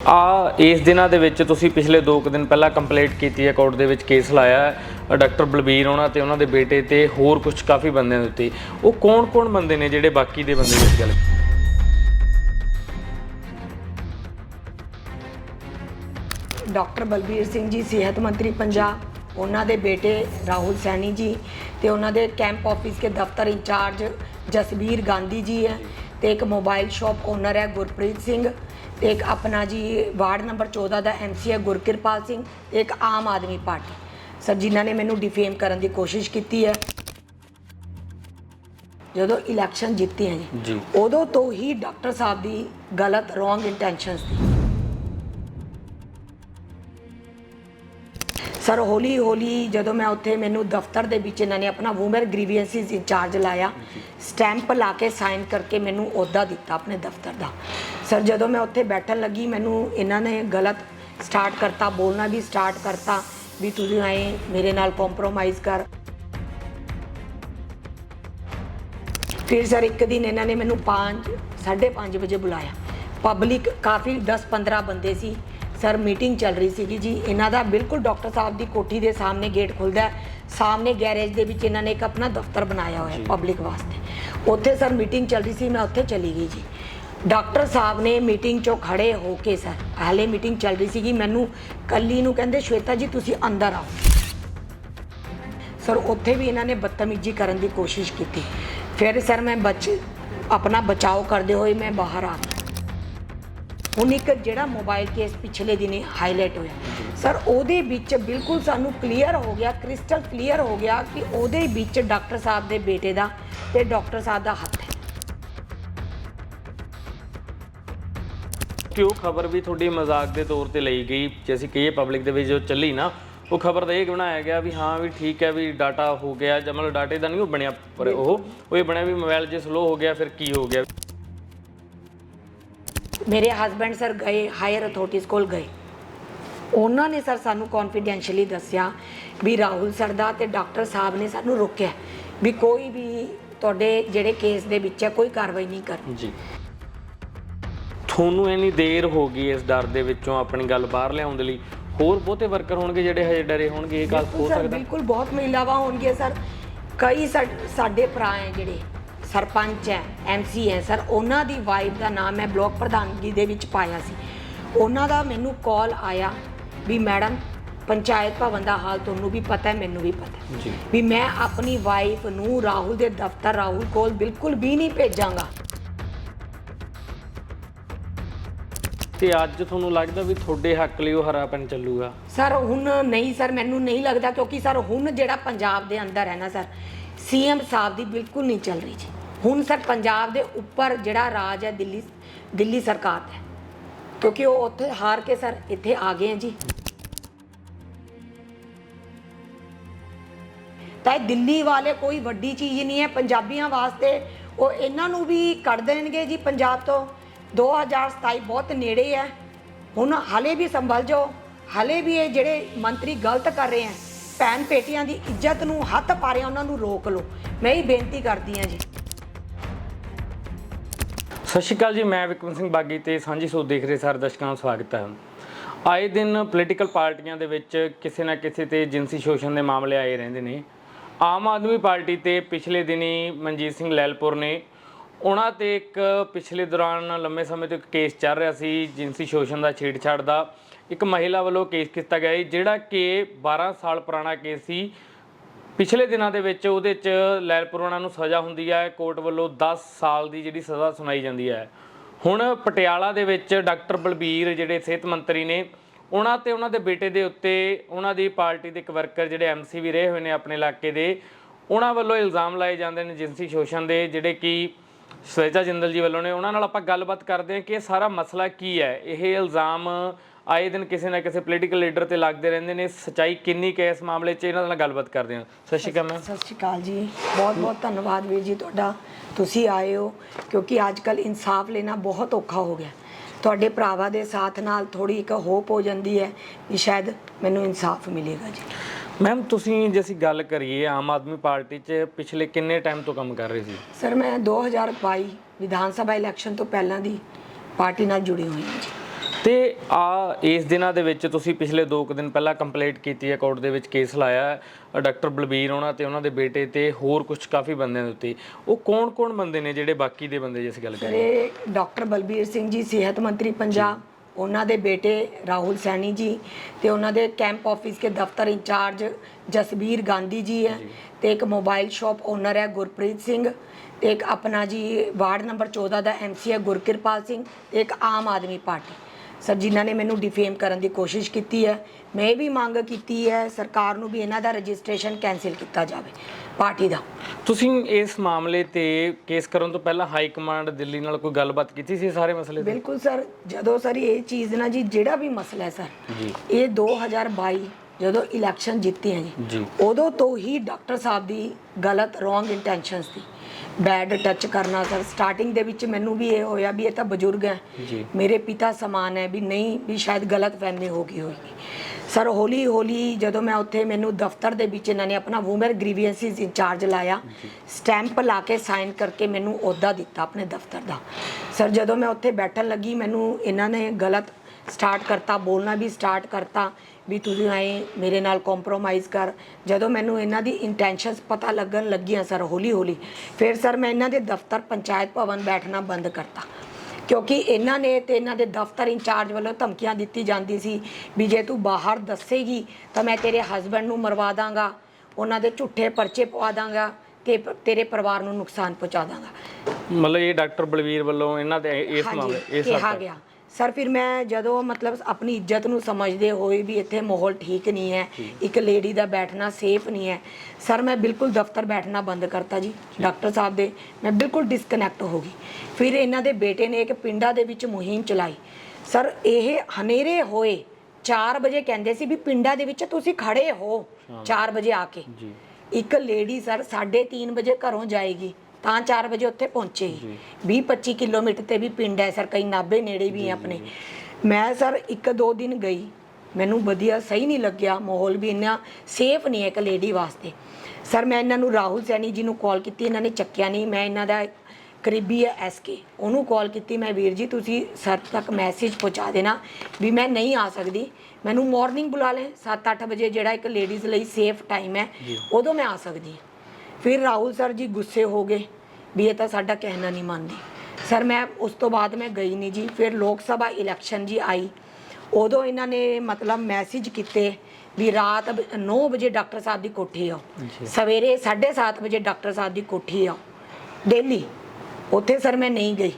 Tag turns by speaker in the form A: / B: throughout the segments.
A: ਆ ਇਸ ਦਿਨਾਂ ਦੇ ਵਿੱਚ ਤੁਸੀਂ ਪਿਛਲੇ 2 ਕੁ ਦਿਨ ਪਹਿਲਾਂ ਕੰਪਲੇਂਟ ਕੀਤੀ ਹੈ ਕੋਰਟ ਦੇ ਵਿੱਚ ਕੇਸ ਲਾਇਆ ਹੈ, ਡਾਕਟਰ ਬਲਬੀਰ ਉਹਨਾਂ ਤੇ ਉਹਨਾਂ ਦੇ ਬੇਟੇ ਤੇ ਹੋਰ ਕੁਝ ਕਾਫੀ ਬੰਦਿਆਂ ਦੇ ਉੱਤੇ। ਉਹ ਕੌਣ-ਕੌਣ ਬੰਦੇ ਨੇ ਜਿਹੜੇ ਬਾਕੀ ਦੇ ਬੰਦੇ ਇਸ ਗੱਲ
B: ਡਾਕਟਰ ਬਲਬੀਰ ਸਿੰਘ ਜੀ, ਸਿਹਤ ਮੰਤਰੀ ਪੰਜਾਬ, ਉਹਨਾਂ ਦੇ ਬੇਟੇ ਰਾਹੁਲ ਸੈਣੀ ਜੀ ਤੇ ਉਹਨਾਂ ਦੇ ਕੈਂਪ ਆਫਿਸ ਦੇ ਦਫ਼ਤਰ ਇੰਚਾਰਜ ਜਸਬੀਰ ਗਾਂਧੀ ਜੀ ਹੈ ਤੇ ਇੱਕ ਮੋਬਾਈਲ ਸ਼ਾਪ ਓਨਰ ਹੈ ਗੁਰਪ੍ਰੀਤ ਸਿੰਘ। ਇੱਕ ਆਪਣਾ ਜੀ ਵਾਰਡ ਨੰਬਰ 14 ਦਾ ਐਮਸੀ ਹੈ ਗੁਰਕਿਰਪਾਲ ਸਿੰਘ ਇੱਕ ਆਮ ਆਦਮੀ ਪਾਰਟੀ। ਸਰ ਜਿਨ੍ਹਾਂ ਨੇ ਮੈਨੂੰ ਡਿਫੇਮ ਕਰਨ ਦੀ ਕੋਸ਼ਿਸ਼ ਕੀਤੀ ਹੈ। ਜਦੋਂ ਇਲੈਕਸ਼ਨ ਜਿੱਤੇ ਹੈ ਜੀ
A: ਜੀ।
B: ਉਦੋਂ ਤੋਂ ਹੀ ਡਾਕਟਰ ਸਾਹਿਬ ਦੀ ਗਲਤ ਰੋਂਗ ਇੰਟੈਂਸ਼ਨਸ ਸੀ। ਸਰ, ਹੌਲੀ ਹੌਲੀ ਜਦੋਂ ਮੈਂ ਉੱਥੇ ਮੈਨੂੰ ਦਫ਼ਤਰ ਦੇ ਵਿੱਚ ਇਹਨਾਂ ਨੇ ਆਪਣਾ ਵੂਮਨ ਗ੍ਰੀਵੈਂਸਿਸ ਇੰਚਾਰਜ ਲਾਇਆ ਸਟੈਂਪ ਲਾ ਕੇ ਸਾਈਨ ਕਰਕੇ ਮੈਨੂੰ ਅਹੁਦਾ ਦਿੱਤਾ ਆਪਣੇ ਦਫ਼ਤਰ ਦਾ। ਸਰ, ਜਦੋਂ ਮੈਂ ਉੱਥੇ ਬੈਠਣ ਲੱਗੀ, ਮੈਨੂੰ ਇਹਨਾਂ ਨੇ ਗਲਤ ਸਟਾਰਟ ਕਰਤਾ, ਬੋਲਣਾ ਵੀ ਸਟਾਰਟ ਕਰਤਾ ਵੀ ਤੁਸੀਂ ਆਏ ਮੇਰੇ ਨਾਲ ਕੰਪਰੋਮਾਈਜ਼ ਕਰ। ਫਿਰ ਸਰ, ਇੱਕ ਦਿਨ ਇਹਨਾਂ ਨੇ ਮੈਨੂੰ 5 5:30 ਵਜੇ ਬੁਲਾਇਆ। ਪਬਲਿਕ ਕਾਫੀ 10-15 ਬੰਦੇ ਸੀ। ਸਰ ਮੀਟਿੰਗ ਚੱਲ ਰਹੀ ਸੀਗੀ ਜੀ। ਇਹਨਾਂ ਦਾ ਬਿਲਕੁਲ ਡਾਕਟਰ ਸਾਹਿਬ ਦੀ ਕੋਠੀ ਦੇ ਸਾਹਮਣੇ ਗੇਟ ਖੁੱਲਦਾ ਸਾਹਮਣੇ ਗੈਰੇਜ ਦੇ ਵਿੱਚ ਇਹਨਾਂ ਨੇ ਇੱਕ ਆਪਣਾ ਦਫ਼ਤਰ ਬਣਾਇਆ ਹੋਇਆ ਹੈ ਪਬਲਿਕ ਵਾਸਤੇ। ਉੱਥੇ ਸਰ ਮੀਟਿੰਗ ਚੱਲ ਰਹੀ ਸੀ ਮੈਂ ਉੱਥੇ ਚਲੀ ਗਈ ਜੀ। ਡਾਕਟਰ ਸਾਹਿਬ ਨੇ ਮੀਟਿੰਗ 'ਚੋਂ ਖੜੇ ਹੋ ਕੇ ਸਰ ਹਾਲੇ ਮੀਟਿੰਗ ਚੱਲ ਰਹੀ ਸੀਗੀ। ਮੈਨੂੰ ਕੱਲੀ ਨੂੰ ਕਹਿੰਦੇ ਸ਼ਵੇਤਾ ਜੀ ਤੁਸੀਂ ਅੰਦਰ ਆਓ। ਸਰ ਉੱਥੇ ਵੀ ਇਹਨਾਂ ਨੇ ਬਦਤਮੀਜ਼ੀ ਕਰਨ ਦੀ ਕੋਸ਼ਿਸ਼ ਕੀਤੀ। ਫਿਰ ਸਰ ਮੈਂ ਬਚ ਆਪਣਾ ਬਚਾਓ ਕਰਦੇ ਹੋਏ ਮੈਂ ਬਾਹਰ ਆ ਗਈ। ਹੁਣ ਇੱਕ ਜਿਹੜਾ ਮੋਬਾਈਲ ਕੇਸ ਪਿਛਲੇ ਦਿਨੇ ਹਾਈਲਾਈਟ ਹੋਇਆ। ਸਰ ਉਹਦੇ ਵਿੱਚ ਬਿਲਕੁਲ ਸਾਨੂੰ ਕਲੀਅਰ ਹੋ ਗਿਆ ਕ੍ਰਿਸਟਲ ਕਲੀਅਰ ਹੋ ਗਿਆ ਕਿ ਉਹਦੇ ਵਿੱਚ ਡਾਕਟਰ ਸਾਹਿਬ ਦੇ ਬੇਟੇ ਦਾ ਤੇ ਡਾਕਟਰ ਸਾਹਿਬ ਦਾ ਹੱਥ ਹੈ।
A: ਕਿ ਉਹ ਖਬਰ ਵੀ ਤੁਹਾਡੀ ਮਜ਼ਾਕ ਦੇ ਤੌਰ ਤੇ ਲਈ ਗਈ। ਜੇ ਅਸੀਂ ਕਹੀਏ ਪਬਲਿਕ ਦੇ ਵਿੱਚ ਜੋ ਚੱਲੀ ਨਾ ਉਹ ਖਬਰ ਦਾ ਇਹ ਬਣਾਇਆ ਗਿਆ ਵੀ ਹਾਂ ਵੀ ਠੀਕ ਹੈ ਵੀ ਡਾਟਾ ਹੋ ਗਿਆ ਜਾਂ ਮਤਲਬ ਡਾਟੇ ਦਾ ਨਹੀਂ ਉਹ ਬਣਿਆ ਪਰ ਉਹ ਉਹ ਇਹ ਬਣਿਆ ਵੀ ਮੋਬਾਈਲ ਜੇ ਸਲੋ ਹੋ ਗਿਆ ਫਿਰ ਕੀ ਹੋ ਗਿਆ?
B: ਮੇਰੇ ਹਸਬੰਡ ਸਰ ਗਏ ਹਾਇਰ ਅਥਾਰਟੀਜ਼ ਕੋਲ ਗਏ। ਉਹਨਾਂ ਨੇ ਸਰ ਸਾਨੂੰ ਕੌਨਫੀਡੈਂਸ਼ੀਅਲੀ ਦੱਸਿਆ ਵੀ ਰਾਹੁਲ ਸਰ ਦਾ ਤੇ ਡਾਕਟਰ ਸਾਹਿਬ ਨੇ ਸਾਨੂੰ ਰੋਕਿਆ ਵੀ ਕੋਈ ਵੀ ਤੁਹਾਡੇ ਜਿਹੜੇ ਕੇਸ ਦੇ ਵਿੱਚ ਹੈ ਕੋਈ ਕਾਰਵਾਈ ਨਹੀਂ ਕਰਨੀ
A: ਜੀ। ਤੁਹਾਨੂੰ ਇੰਨੀ ਦੇਰ ਹੋ ਗਈ ਇਸ ਡਰ ਦੇ ਵਿੱਚੋਂ ਆਪਣੀ ਗੱਲ ਬਾਹਰ ਲਿਆਉਣ ਦੇ ਲਈ? ਹੋਰ ਬਹੁਤੇ ਵਰਕਰ ਹੋਣਗੇ ਜਿਹੜੇ ਹਜੇ ਡਰੇ ਹੋਣਗੇ ਇਹ ਗੱਲ ਹੋ ਸਕਦਾ?
B: ਬਿਲਕੁਲ ਬਹੁਤ ਮਹਿਲਾਵਾਂ ਹੋਣਗੀਆਂ ਸਰ ਕਈ ਸਾਡੇ ਭਰਾ ਹੈ ਜਿਹੜੇ ਸਰਪੰਚ ਹੈ ਐਮਸੀ ਹੈ ਸਰ ਉਹਨਾਂ ਦੀ ਵਾਈਫ ਦਾ ਨਾਮ ਹੈ ਬਲਾਕ ਪ੍ਰਧਾਨਗੀ ਦੇ ਵਿੱਚ ਪਾਇਆ ਸੀ। ਉਹਨਾਂ ਦਾ ਮੈਨੂੰ ਕਾਲ ਆਇਆ ਵੀ ਮੈਡਮ ਪੰਚਾਇਤ ਭਵਨ ਦਾ ਹਾਲ ਤੁਹਾਨੂੰ ਵੀ ਪਤਾ ਹੈ ਮੈਨੂੰ ਵੀ ਪਤਾ ਹੈ ਵੀ ਮੈਂ ਆਪਣੀ ਵਾਈਫ ਨੂੰ ਰਾਹੁਲ ਦੇ ਦਫ਼ਤਰ ਰਾਹੁਲ ਕੋਲ ਬਿਲਕੁਲ ਵੀ ਨਹੀਂ ਭੇਜਾਂਗਾ।
A: ਤੇ ਅੱਜ ਤੁਹਾਨੂੰ ਲੱਗਦਾ ਵੀ ਤੁਹਾਡੇ ਹੱਕ ਲਈ ਉਹ ਹਰਾ ਪੈਨ ਚੱਲੂਗਾ?
B: ਸਰ ਹੁਣ ਨਹੀਂ ਸਰ ਮੈਨੂੰ ਨਹੀਂ ਲੱਗਦਾ ਕਿਉਂਕਿ ਸਰ ਹੁਣ ਜਿਹੜਾ ਪੰਜਾਬ ਦੇ ਅੰਦਰ ਹੈ ਨਾ ਸਰ ਸੀਐਮ ਸਾਹਿਬ ਦੀ ਬਿਲਕੁਲ ਨਹੀਂ ਚੱਲ ਰਹੀ ਜੀ। ਹੁਣ ਸਰ ਪੰਜਾਬ ਦੇ ਉੱਪਰ ਜਿਹੜਾ ਰਾਜ ਹੈ ਦਿੱਲੀ ਦਿੱਲੀ ਸਰਕਾਰ ਦਾ। ਕਿਉਂਕਿ ਉਹ ਉੱਥੇ ਹਾਰ ਕੇ ਸਰ ਇੱਥੇ ਆ ਗਏ ਹੈ ਜੀ। ਤਾਂ ਇਹ ਦਿੱਲੀ ਵਾਲੇ ਕੋਈ ਵੱਡੀ ਚੀਜ਼ ਨਹੀਂ ਹੈ, ਪੰਜਾਬੀਆਂ ਵਾਸਤੇ ਉਹ ਇਹਨਾਂ ਨੂੰ ਵੀ ਕੱਢ ਦੇਣਗੇ ਜੀ ਪੰਜਾਬ ਤੋਂ। 2027 ਬਹੁਤ ਨੇੜੇ ਹੈ। ਹੁਣ ਹਲੇ ਵੀ ਸੰਭਲ ਜਾਓ, ਹਲੇ ਵੀ ਇਹ ਜਿਹੜੇ ਮੰਤਰੀ ਗਲਤ ਕਰ ਰਹੇ ਹੈ ਭੈਣ ਪੇਟੀਆਂ ਦੀ ਇੱਜ਼ਤ ਨੂੰ ਹੱਥ ਪਾ ਰਹੇ ਉਹਨਾਂ ਨੂੰ ਰੋਕ ਲਓ। ਮੈਂ ਹੀ ਬੇਨਤੀ ਕਰਦੀ ਹਾਂ ਜੀ।
A: ਸਤਿ ਸ਼੍ਰੀ ਅਕਾਲ ਜੀ, ਮੈਂ ਵਿਕਰਮ ਸਿੰਘ ਬਾਗੀ ਤੇ ਸਾਂਝੀ ਸੋ ਦੇਖ ਰਹੇ ਸਾਰੇ ਦਰਸ਼ਕਾਂ ਦਾ ਸਵਾਗਤ ਹੈ। ਆਏ ਦਿਨ ਪੋਲੀਟੀਕਲ ਪਾਰਟੀਆਂ ਦੇ ਵਿੱਚ ਕਿਸੇ ਨਾ ਕਿਸੇ ਤੇ ਜਿਨਸੀ ਸ਼ੋਸ਼ਣ ਦੇ ਮਾਮਲੇ ਆਏ ਰਹਿੰਦੇ ਨੇ। ਆਮ ਆਦਮੀ ਪਾਰਟੀ ਤੇ ਪਿਛਲੇ ਦਿਨੀ ਮਨਜੀਤ ਸਿੰਘ ਲੈਲਪੁਰ ਨੇ ਉਹਨਾਂ ਤੇ ਇੱਕ ਪਿਛਲੇ ਦੌਰਾਨ ਲੰਮੇ ਸਮੇਂ ਤੋਂ ਇੱਕ ਕੇਸ ਚੱਲ ਰਿਹਾ ਸੀ ਜਿਨਸੀ ਸ਼ੋਸ਼ਣ ਦਾ ਛੇੜਛਾੜ ਦਾ। ਇੱਕ ਮਹਿਲਾ ਵੱਲੋਂ ਕੇਸ ਕੀਤਾ ਗਿਆ ਜਿਹੜਾ ਕਿ 12 ਸਾਲ ਪੁਰਾਣਾ ਕੇਸ ਸੀ। ਪਿਛਲੇ ਦਿਨਾਂ ਦੇ ਵਿੱਚ ਉਹਦੇ ਚ ਲੈਲਪੁਰ ਨੂੰ ਸਜ਼ਾ ਹੁੰਦੀ ਹੈ ਕੋਰਟ ਵੱਲੋਂ 10 ਸਾਲ ਦੀ ਜਿਹੜੀ ਸਜ਼ਾ ਸੁਣਾਈ ਜਾਂਦੀ ਹੈ ਹੁਣ ਪਟਿਆਲਾ ਦੇ ਵਿੱਚ ਡਾਕਟਰ ਬਲਬੀਰ, ਜਿਹੜੇ ਸਿਹਤ ਮੰਤਰੀ ਨੇ, ਉਹਨਾਂ ਤੇ ਉਹਨਾਂ ਦੇ ਬੇਟੇ ਦੇ ਉੱਤੇ ਉਹਨਾਂ ਦੀ ਪਾਰਟੀ ਦੇ ਇੱਕ ਵਰਕਰ ਜਿਹੜੇ ਐਮਸੀ ਵੀ ਰਹੇ ਹੋਏ ਨੇ ਆਪਣੇ ਇਲਾਕੇ ਦੇ, ਉਹਨਾਂ ਵੱਲੋਂ ਇਲਜ਼ਾਮ ਲਾਏ ਜਾਂਦੇ ਨੇ ਜਿਨਸੀ ਸ਼ੋਸ਼ਣ ਦੇ, ਜਿਹੜੇ ਕਿ ਸਵੇਤਾ ਜਿੰਦਲ ਜੀ ਵੱਲੋਂ ਨੇ। ਉਹਨਾਂ ਨਾਲ ਆਪਾਂ ਗੱਲਬਾਤ ਕਰਦੇ ਹਾਂ ਕਿ ਇਹ ਸਾਰਾ ਮਸਲਾ ਕੀ ਹੈ। ਇਹ ਇਲਜ਼ਾਮ ਆਏ ਦਿਨ ਕਿਸੇ ਨਾ ਕਿਸੇ ਪੋਲੀਟੀਕਲ ਲੀਡਰ ਤੇ ਲੱਗਦੇ ਰਹਿੰਦੇ ਨੇ। ਸਚਾਈ ਕਿੰਨੀ ਕੁ ਹੈ ਇਸ ਮਾਮਲੇ 'ਚ? ਇਹਨਾਂ ਨਾਲ ਗੱਲਬਾਤ ਕਰਦੇ ਹਾਂ। ਸਤਿ ਸ਼੍ਰੀ ਅਕਾਲ ਮੈਮ
B: ਸਤਿ ਸ਼੍ਰੀ ਅਕਾਲ ਜੀ। ਬਹੁਤ ਬਹੁਤ ਧੰਨਵਾਦ ਵੀਰ ਜੀ ਤੁਹਾਡਾ। ਤੁਸੀਂ ਆਏ ਹੋ ਕਿਉਂਕਿ ਅੱਜ ਕੱਲ ਇਨਸਾਫ ਲੈਣਾ ਬਹੁਤ ਔਖਾ ਹੋ ਗਿਆ। ਤੁਹਾਡੇ ਭਰਾਵਾਂ ਦੇ ਸਾਥ ਨਾਲ ਥੋੜੀ ਇੱਕ ਹੋਪ ਹੋ ਜਾਂਦੀ ਹੈ ਕਿ ਸ਼ਾਇਦ ਮੈਨੂੰ ਇਨਸਾਫ ਮਿਲੇਗਾ ਜੀ।
A: ਮੈਮ ਤੁਸੀਂ ਜੇ ਅਸੀਂ ਗੱਲ ਕਰੀਏ ਆਮ ਆਦਮੀ ਪਾਰਟੀ 'ਚ ਪਿਛਲੇ ਕਿੰਨੇ ਟਾਈਮ ਤੋਂ ਕੰਮ ਕਰ ਰਹੇ ਸੀ?
B: ਸਰ ਮੈਂ 2022 ਵਿਧਾਨ ਸਭਾ ਇਲੈਕਸ਼ਨ ਤੋਂ ਪਹਿਲਾਂ ਦੀ ਪਾਰਟੀ ਨਾਲ ਜੁੜੀ ਹੋਈ ਹਾਂ ਜੀ।
A: ਤੇ ਆ ਇਸ ਦਿਨਾਂ ਦੇ ਵਿੱਚ ਤੁਸੀਂ ਪਿਛਲੇ 2 ਕੁ ਦਿਨ ਪਹਿਲਾਂ ਕੰਪਲੇਂਟ ਕੀਤੀ ਹੈ ਕੋਰਟ ਦੇ ਵਿੱਚ ਕੇਸ ਲਾਇਆ ਹੈ ਡਾਕਟਰ ਬਲਬੀਰ ਉਹਨਾਂ ਤੇ ਉਹਨਾਂ ਦੇ ਬੇਟੇ ਤੇ ਹੋਰ ਕੁਝ ਕਾਫੀ ਬੰਦਿਆਂ ਦੇ ਉੱਤੇ। ਉਹ ਕੌਣ-ਕੌਣ ਬੰਦੇ ਨੇ ਜਿਹੜੇ ਬਾਕੀ ਦੇ ਬੰਦੇ ਜਿਸ ਗੱਲ ਕਰੀਏ
B: ਡਾਕਟਰ ਬਲਬੀਰ ਸਿੰਘ ਜੀ ਸਿਹਤ ਮੰਤਰੀ ਪੰਜਾਬ ਉਹਨਾਂ ਦੇ ਬੇਟੇ ਰਾਹੁਲ ਸੈਣੀ ਜੀ ਤੇ ਉਹਨਾਂ ਦੇ ਕੈਂਪ ਆਫਿਸ ਕੇ ਦਫ਼ਤਰ ਇੰਚਾਰਜ ਜਸਬੀਰ ਗਾਂਧੀ ਜੀ ਹੈ ਤੇ ਇੱਕ ਮੋਬਾਈਲ ਸ਼ਾਪ ਓਨਰ ਹੈ ਗੁਰਪ੍ਰੀਤ ਸਿੰਘ ਤੇ ਇੱਕ ਆਪਣਾ ਜੀ ਵਾਰਡ ਨੰਬਰ 14 ਦਾ ਐਮਸੀ ਹੈ ਗੁਰਕਿਰਪਾਲ ਸਿੰਘ ਤੇ ਇੱਕ ਆਮ ਆਦਮੀ ਪਾਰਟੀ। ਸਰ ਜਿਨ੍ਹਾਂ ਨੇ ਮੈਨੂੰ ਡਿਫੇਮ ਕਰਨ ਦੀ ਕੋਸ਼ਿਸ਼ ਕੀਤੀ ਹੈ ਮੈਂ ਇਹ ਵੀ ਮੰਗ ਕੀਤੀ ਹੈ ਸਰਕਾਰ ਨੂੰ ਵੀ ਇਹਨਾਂ ਦਾ ਰਜਿਸਟ੍ਰੇਸ਼ਨ ਕੈਨਸਲ ਕੀਤਾ ਜਾਵੇ ਪਾਰਟੀ ਦਾ।
A: ਤੁਸੀਂ ਇਸ ਮਾਮਲੇ ਤੇ ਕੇਸ ਕਰਨ ਤੋਂ ਪਹਿਲਾਂ ਹਾਈ ਕਮਾਂਡ ਦਿੱਲੀ ਨਾਲ ਕੋਈ ਗੱਲਬਾਤ ਕੀਤੀ ਸੀ ਸਾਰੇ ਮਸਲੇ ਤੇ?
B: ਬਿਲਕੁਲ ਸਰ ਜਦੋਂ ਸਰ ਇਹ ਚੀਜ਼ ਨਾ ਜੀ ਜਿਹੜਾ ਵੀ ਮਸਲਾ ਹੈ ਸਰ
A: ਜੀ।
B: ਇਹ 2022 ਜਦੋਂ ਇਲੈਕਸ਼ਨ ਜਿੱਤੇ ਹੈ ਜੀ
A: ਜੀ।
B: ਉਦੋਂ ਤੋਂ ਹੀ ਡਾਕਟਰ ਸਾਹਿਬ ਦੀ ਗਲਤ ਰੋਂਗ ਇੰਟੈਂਸ਼ਨਸ ਸੀ। ਬੈਡ ਟੱਚ ਕਰਨਾ ਸਰ ਸਟਾਰਟਿੰਗ ਦੇ ਵਿੱਚ ਮੈਨੂੰ ਵੀ ਇਹ ਹੋਇਆ ਵੀ ਇਹ ਤਾਂ ਬਜ਼ੁਰਗ ਹੈ।
A: ਜੀ।
B: ਮੇਰੇ ਪਿਤਾ ਸਮਾਨ ਹੈ ਵੀ ਨਹੀਂ ਵੀ ਸ਼ਾਇਦ ਗਲਤ ਫਹਿਮੀ ਹੋ ਗਈ ਹੋਏਗੀ। ਸਰ ਹੌਲੀ ਹੌਲੀ ਜਦੋਂ ਮੈਂ ਉੱਥੇ ਮੈਨੂੰ ਦਫ਼ਤਰ ਦੇ ਵਿੱਚ ਇਹਨਾਂ ਨੇ ਆਪਣਾ ਵੂਮਨ ਗ੍ਰੀਵੈਂਸਿਸ ਇੰਚਾਰਜ ਲਾਇਆ ਸਟੈਂਪ ਲਾ ਕੇ ਸਾਈਨ ਕਰਕੇ ਮੈਨੂੰ ਅਹੁਦਾ ਦਿੱਤਾ ਆਪਣੇ ਦਫ਼ਤਰ ਦਾ। ਸਰ ਜਦੋਂ ਮੈਂ ਉੱਥੇ ਬੈਠਣ ਲੱਗੀ ਮੈਨੂੰ ਇਹਨਾਂ ਨੇ ਗਲਤ ਸਟਾਰਟ ਕਰਤਾ ਬੋਲਣਾ ਵੀ ਸਟਾਰਟ ਕਰਤਾ। ਵੀ ਤੁਸੀਂ ਐਂ ਮੇਰੇ ਨਾਲ ਕੰਪਰੋਮਾਈਜ਼ ਕਰ। ਜਦੋਂ ਮੈਨੂੰ ਇਹਨਾਂ ਦੀ ਇੰਟੈਂਸ਼ਨਸ ਪਤਾ ਲੱਗਣ ਲੱਗੀਆਂ ਸਰ ਹੌਲੀ ਹੌਲੀ ਫਿਰ ਸਰ ਮੈਂ ਇਹਨਾਂ ਦੇ ਦਫ਼ਤਰ ਪੰਚਾਇਤ ਭਵਨ ਬੈਠਣਾ ਬੰਦ ਕਰਤਾ। ਕਿਉਂਕਿ ਇਹਨਾਂ ਨੇ ਤੇ ਇਹਨਾਂ ਦੇ ਦਫ਼ਤਰ ਇੰਚਾਰਜ ਵੱਲੋਂ ਧਮਕੀਆਂ ਦਿੱਤੀ ਜਾਂਦੀ ਸੀ ਵੀ ਜੇ ਤੂੰ ਬਾਹਰ ਦੱਸੇਗੀ ਤਾਂ ਮੈਂ ਤੇਰੇ ਹਸਬੰਡ ਨੂੰ ਮਰਵਾ ਦਾਂਗਾ ਉਹਨਾਂ ਦੇ ਝੂਠੇ ਪਰਚੇ ਪਵਾ ਦਾਂਗਾ ਤੇ ਤੇਰੇ ਪਰਿਵਾਰ ਨੂੰ ਨੁਕਸਾਨ ਪਹੁੰਚਾ ਦਾਂਗਾ।
A: ਮਤਲਬ ਇਹ ਡਾਕਟਰ ਬਲਬੀਰ ਵੱਲੋਂ ਇਹਨਾਂ ਦੇ ਇਸ ਮਾਮਲੇ ਇਸ
B: ਕਿਹਾ। ਗਿਆ। ਸਰ ਫਿਰ ਮੈਂ ਜਦੋਂ ਮਤਲਬ ਆਪਣੀ ਇੱਜ਼ਤ ਨੂੰ ਸਮਝਦੇ ਹੋਏ ਵੀ ਇੱਥੇ ਮਾਹੌਲ ਠੀਕ ਨਹੀਂ ਹੈ ਇੱਕ ਲੇਡੀ ਦਾ ਬੈਠਣਾ ਸੇਫ ਨਹੀਂ ਹੈ ਸਰ ਮੈਂ ਬਿਲਕੁਲ ਦਫ਼ਤਰ ਬੈਠਣਾ ਬੰਦ ਕਰਤਾ ਜੀ ਡਾਕਟਰ ਸਾਹਿਬ ਦੇ ਮੈਂ ਬਿਲਕੁਲ ਡਿਸਕਨੈਕਟ ਹੋ ਗਈ। ਫਿਰ ਇਹਨਾਂ ਦੇ ਬੇਟੇ ਨੇ ਇੱਕ ਪਿੰਡਾਂ ਦੇ ਵਿੱਚ ਮੁਹਿੰਮ ਚਲਾਈ। ਸਰ ਇਹ ਹਨੇਰੇ ਹੋਏ 4 ਵਜੇ ਕਹਿੰਦੇ ਸੀ ਵੀ ਪਿੰਡਾਂ ਦੇ ਵਿੱਚ ਤੁਸੀਂ ਖੜੇ ਹੋ 4 ਵਜੇ ਆ ਕੇ।
A: ਜੀ।
B: ਇੱਕ ਲੇਡੀ ਸਰ 3:30 ਵਜੇ ਘਰੋਂ ਜਾਏਗੀ। ਤਾਂ 4 ਵਜੇ ਉੱਥੇ ਪਹੁੰਚੇ 20 25 ਕਿਲੋਮੀਟਰ ਤੇ ਵੀ ਪਿੰਡ ਹੈ ਸਰ ਕਈ ਨਾਬੇ ਨੇੜੇ ਵੀ ਹੈ ਆਪਣੇ। ਮੈਂ ਸਰ ਇੱਕ ਦੋ ਦਿਨ ਗਈ। ਮੈਨੂੰ ਵਧੀਆ ਸਹੀ ਨਹੀਂ ਲੱਗਿਆ ਮਾਹੌਲ ਵੀ ਇੰਨਾ ਸੇਫ ਨਹੀਂ ਹੈ ਇੱਕ ਲੇਡੀ ਵਾਸਤੇ। ਸਰ ਮੈਂ ਇਹਨਾਂ ਨੂੰ ਰਾਹੁਲ ਸੈਣੀ ਜੀ ਨੂੰ ਕਾਲ ਕੀਤੀ ਇਹਨਾਂ ਨੇ ਚੱਕਿਆ ਨਹੀਂ। ਮੈਂ ਇਹਨਾਂ ਦਾ ਕਰੀਬੀ ਹੈ ਐਸਕੇ ਉਹਨੂੰ ਕਾਲ ਕੀਤੀ ਮੈਂ ਵੀਰ ਜੀ ਤੁਸੀਂ ਸਰ ਤੱਕ ਮੈਸੇਜ ਪਹੁੰਚਾ ਦੇਣਾ ਵੀ ਮੈਂ ਨਹੀਂ ਆ ਸਕਦੀ। ਮੈਨੂੰ ਮਾਰਨਿੰਗ ਬੁਲਾ ਲੈ 7-8 ਵਜੇ ਜਿਹੜਾ ਇੱਕ ਲੇਡੀਜ਼ ਲਈ ਸੇਫ ਟਾਈਮ ਹੈ ਉਦੋਂ ਮੈਂ ਆ ਸਕਦੀ। ਫਿਰ ਰਾਹੁਲ ਸਰ ਜੀ ਗੁੱਸੇ ਹੋ ਗਏ ਵੀ ਇਹ ਤਾਂ ਸਾਡਾ ਕਹਿਣਾ ਨਹੀਂ ਮੰਨਦੀ। ਸਰ ਮੈਂ ਉਸ ਤੋਂ ਬਾਅਦ ਮੈਂ ਗਈ ਨਹੀਂ ਜੀ ਫਿਰ ਲੋਕ ਸਭਾ ਇਲੈਕਸ਼ਨ ਜੀ ਆਈ। ਉਦੋਂ ਇਹਨਾਂ ਨੇ ਮਤਲਬ ਮੈਸੇਜ ਕੀਤੇ ਵੀ ਰਾਤ 9 ਵਜੇ ਡਾਕਟਰ ਸਾਹਿਬ ਦੀ ਕੋਠੀ ਆਓ। ਸਵੇਰੇ 7:30 ਵਜੇ ਡਾਕਟਰ ਸਾਹਿਬ ਦੀ ਕੋਠੀ ਆਓ। ਦਿੱਲੀ। ਉੱਥੇ ਸਰ ਮੈਂ ਨਹੀਂ ਗਈ।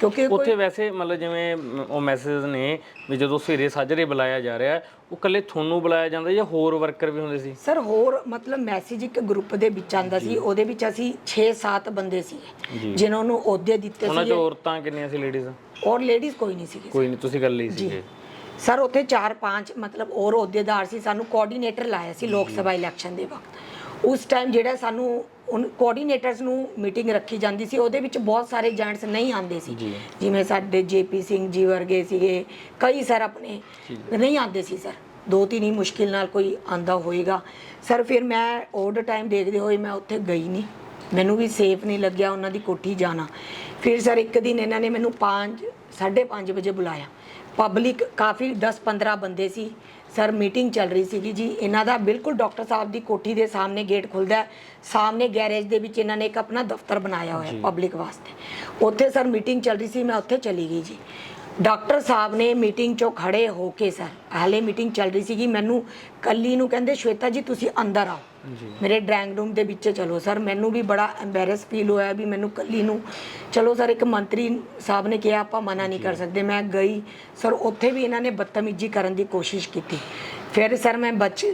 B: ਕਿਉਂਕਿ
A: ਉੱਥੇ ਵੈਸੇ ਮਤਲਬ ਜਿਵੇਂ ਉਹ ਮੈਸੇਜ ਨੇ ਵੀ ਜਦੋਂ ਸਵੇਰੇ ਸਾਜਰੇ ਬੁਲਾਇਆ ਜਾ ਰਿਹਾ ਉਹ ਕੱਲੇ ਤੁਹਾਨੂੰ ਬੁਲਾਇਆ ਜਾਂਦਾ ਜਾਂ ਹੋਰ ਵਰਕਰ ਵੀ ਹੁੰਦੇ ਸੀ?
B: ਸਰ ਹੋਰ ਮਤਲਬ ਮੈਸੇਜ ਇੱਕ ਗਰੁੱਪ ਦੇ ਵਿੱਚ ਆਂਦਾ ਸੀ ਉਹਦੇ ਵਿੱਚ ਅਸੀਂ 6-7 ਬੰਦੇ ਸੀ। ਜਿਨ੍ਹਾਂ ਨੂੰ ਅਹੁਦੇ ਦਿੱਤੇ
A: ਉਹਨਾਂ 'ਚ
B: ਸੀ
A: ਔਰਤਾਂ ਕਿੰਨੀਆਂ ਸੀ ਲੇਡੀਜ਼
B: ਔਰ ਲੇਡੀਜ਼ ਕੋਈ ਨਹੀਂ ਸੀਗੇ।
A: ਕੋਈ ਨਹੀਂ ਤੁਸੀਂ ਗੱਲ ਲਈ ਸੀਗੇ।
B: ਸਰ ਉੱਥੇ 4-5 ਮਤਲਬ ਹੋਰ ਅਹੁਦੇਦਾਰ ਸੀ ਸਾਨੂੰ ਕੋਆਰਡੀਨੇਟਰ ਲਾਇਆ ਸੀ ਲੋਕ ਸਭਾ ਇਲੈਕਸ਼ਨ ਦੇ ਵਕਤ। ਉਸ ਟਾਈਮ ਜਿਹੜਾ ਸਾਨੂੰ ਉਨ ਕੋਆਰਡੀਨੇਟਰਸ ਨੂੰ ਮੀਟਿੰਗ ਰੱਖੀ ਜਾਂਦੀ ਸੀ ਉਹਦੇ ਵਿੱਚ ਬਹੁਤ ਸਾਰੇ ਜੈਂਟਸ ਨਹੀਂ ਆਉਂਦੇ ਸੀ।
A: ਜੀ।
B: ਜਿਵੇਂ ਸਾਡੇ ਜੇਪੀ ਸਿੰਘ ਜੀ ਵਰਗੇ ਸੀਗੇ ਕਈ ਸਰ ਆਪਣੇ ਨਹੀਂ ਆਉਂਦੇ ਸੀ ਸਰ ਦੋ ਤਿੰਨ ਹੀ ਮੁਸ਼ਕਿਲ ਨਾਲ ਕੋਈ ਆਂਦਾ ਹੋਏਗਾ। ਸਰ ਫਿਰ ਮੈਂ ਓਡ ਟਾਈਮ ਦੇਖਦੇ ਹੋਏ ਮੈਂ ਉੱਥੇ ਗਈ ਨਹੀਂ ਮੈਨੂੰ ਵੀ ਸੇਫ ਨਹੀਂ ਲੱਗਿਆ ਉਹਨਾਂ ਦੀ ਕੋਠੀ ਜਾਣਾ। ਫਿਰ ਸਰ ਇੱਕ ਦਿਨ ਇਹਨਾਂ ਨੇ ਮੈਨੂੰ 5 5:30 ਵਜੇ ਬੁਲਾਇਆ। ਪਬਲਿਕ ਕਾਫੀ 10-15 ਬੰਦੇ ਸੀ। ਸਰ ਮੀਟਿੰਗ ਚੱਲ ਰਹੀ ਸੀਗੀ ਜੀ। ਇਹਨਾਂ ਦਾ ਬਿਲਕੁਲ ਡਾਕਟਰ ਸਾਹਿਬ ਦੀ ਕੋਠੀ ਦੇ ਸਾਹਮਣੇ ਗੇਟ ਖੁੱਲਦਾ ਹੈ। ਸਾਹਮਣੇ ਗੈਰੇਜ ਦੇ ਵਿੱਚ ਇਹਨਾਂ ਨੇ ਇੱਕ ਆਪਣਾ ਦਫ਼ਤਰ ਬਣਾਇਆ ਹੋਇਆ ਪਬਲਿਕ ਵਾਸਤੇ। ਉੱਥੇ ਸਰ ਮੀਟਿੰਗ ਚੱਲ ਰਹੀ ਸੀ ਮੈਂ ਉੱਥੇ ਚਲੀ ਗਈ ਜੀ। ਡਾਕਟਰ ਸਾਹਿਬ ਨੇ ਮੀਟਿੰਗ 'ਚੋਂ ਖੜੇ ਹੋ ਕੇ ਸਰ ਹਾਲੇ ਮੀਟਿੰਗ ਚੱਲ ਰਹੀ ਸੀਗੀ ਮੈਨੂੰ ਕੱਲੀ ਨੂੰ ਕਹਿੰਦੇ ਸ਼ਵੇਤਾ ਜੀ ਤੁਸੀਂ ਅੰਦਰ ਆਓ। ਮੇਰੇ ਡਰਾਇੰਗ ਰੂਮ ਦੇ ਵਿੱਚ ਚਲੋ ਸਰ ਮੈਨੂੰ ਵੀ ਬੜਾ ਐਮਬੈਰਸ ਫੀਲ ਹੋਇਆ ਵੀ ਮੈਨੂੰ ਕੱਲੀ ਨੂੰ ਚਲੋ ਸਰ ਇੱਕ ਮੰਤਰੀ ਸਾਹਿਬ ਨੇ ਕਿਹਾ ਆਪਾਂ ਮਨਾ ਨਹੀਂ ਕਰ ਸਕਦੇ। ਮੈਂ ਗਈ ਸਰ ਉੱਥੇ ਵੀ ਇਹਨਾਂ ਨੇ ਬਦਤਮੀਜ਼ੀ ਕਰਨ ਦੀ ਕੋਸ਼ਿਸ਼ ਕੀਤੀ। ਫਿਰ ਸਰ ਮੈਂ ਬਚ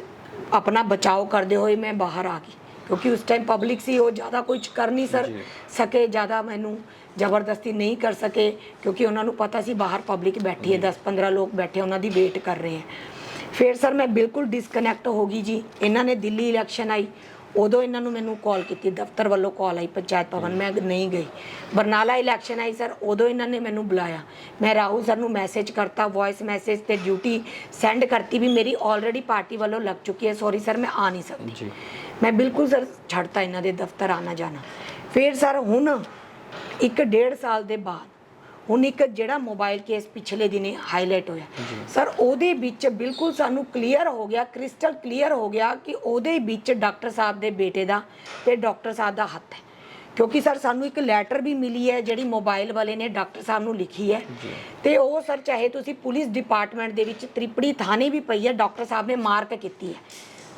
B: ਆਪਣਾ ਬਚਾਓ ਕਰਦੇ ਹੋਏ ਮੈਂ ਬਾਹਰ ਆ ਗਈ। ਕਿਉਂਕਿ ਉਸ ਟਾਈਮ ਪਬਲਿਕ ਸੀ ਉਹ ਜ਼ਿਆਦਾ ਕੁਝ ਕਰ ਨਹੀਂ ਸਰ ਸਕੇ ਜ਼ਿਆਦਾ ਮੈਨੂੰ ਜ਼ਬਰਦਸਤੀ ਨਹੀਂ ਕਰ ਸਕੇ ਕਿਉਂਕਿ ਉਹਨਾਂ ਨੂੰ ਪਤਾ ਸੀ ਬਾਹਰ ਪਬਲਿਕ ਬੈਠੀ ਹੈ 10-15 ਲੋਕ ਬੈਠੇ ਉਹਨਾਂ ਦੀ ਵੇਟ ਕਰ ਰਹੇ ਹੈ। ਫਿਰ ਸਰ ਮੈਂ ਬਿਲਕੁਲ ਡਿਸਕਨੈਕਟ ਹੋ ਗਈ ਜੀ। ਇਹਨਾਂ ਨੇ ਦਿੱਲੀ ਇਲੈਕਸ਼ਨ ਆਈ ਉਦੋਂ ਇਹਨਾਂ ਨੂੰ ਮੈਨੂੰ ਕਾਲ ਕੀਤੀ ਦਫ਼ਤਰ ਵੱਲੋਂ ਕਾਲ ਆਈ ਪੰਚਾਇਤ ਭਵਨ ਮੈਂ ਨਹੀਂ ਗਈ। ਬਰਨਾਲਾ ਇਲੈਕਸ਼ਨ ਆਈ ਸਰ ਉਦੋਂ ਇਹਨਾਂ ਨੇ ਮੈਨੂੰ ਬੁਲਾਇਆ। ਮੈਂ ਰਾਹੁਲ ਸਰ ਨੂੰ ਮੈਸੇਜ ਕਰਤਾ ਵੌਇਸ ਮੈਸੇਜ ਤੇ ਡਿਊਟੀ ਸੈਂਡ ਕਰਤੀ ਵੀ ਮੇਰੀ ਆਲਰੇਡੀ ਪਾਰਟੀ ਵੱਲੋਂ ਲੱਗ ਚੁੱਕੀ ਹੈ ਸੌਰੀ ਸਰ ਮੈਂ ਆ ਨਹੀਂ ਸਕਦੀ। ਮੈਂ ਬਿਲਕੁਲ ਸਰ ਛੱਡਤਾ ਇਹਨਾਂ ਦੇ ਦਫ਼ਤਰ ਆਣਾ ਜਾਣਾ ਫਿਰ ਸਰ ਹੁਣ ਇੱਕ ਡੇਢ ਸਾਲ ਦੇ ਬਾਅਦ ਹੁਣ ਇੱਕ ਜਿਹੜਾ ਮੋਬਾਈਲ ਕੇਸ ਪਿਛਲੇ ਦਿਨੇ ਹਾਈਲਾਈਟ ਹੋਇਆ। ਸਰ ਉਹਦੇ ਵਿੱਚ ਬਿਲਕੁਲ ਸਾਨੂੰ ਕਲੀਅਰ ਹੋ ਗਿਆ ਕ੍ਰਿਸਟਲ ਕਲੀਅਰ ਹੋ ਗਿਆ ਕਿ ਉਹਦੇ ਵਿੱਚ ਡਾਕਟਰ ਸਾਹਿਬ ਦੇ ਬੇਟੇ ਦਾ ਤੇ ਡਾਕਟਰ ਸਾਹਿਬ ਦਾ ਹੱਥ ਹੈ। ਕਿਉਂਕਿ ਸਰ ਸਾਨੂੰ ਇੱਕ ਲੈਟਰ ਵੀ ਮਿਲੀ ਹੈ ਜਿਹੜੀ ਮੋਬਾਈਲ ਵਾਲੇ ਨੇ ਡਾਕਟਰ ਸਾਹਿਬ ਨੂੰ ਲਿਖੀ ਹੈ। ਤੇ ਉਹ ਸਰ ਚਾਹੇ ਤੁਸੀਂ ਪੁਲਿਸ ਡਿਪਾਰਟਮੈਂਟ ਦੇ ਵਿੱਚ ਤ੍ਰਿਪੜੀ ਥਾਣੇ ਵੀ ਪਈ ਹੈ ਡਾਕਟਰ ਸਾਹਿਬ ਨੇ ਮਾਰਕ ਕੀਤੀ ਹੈ।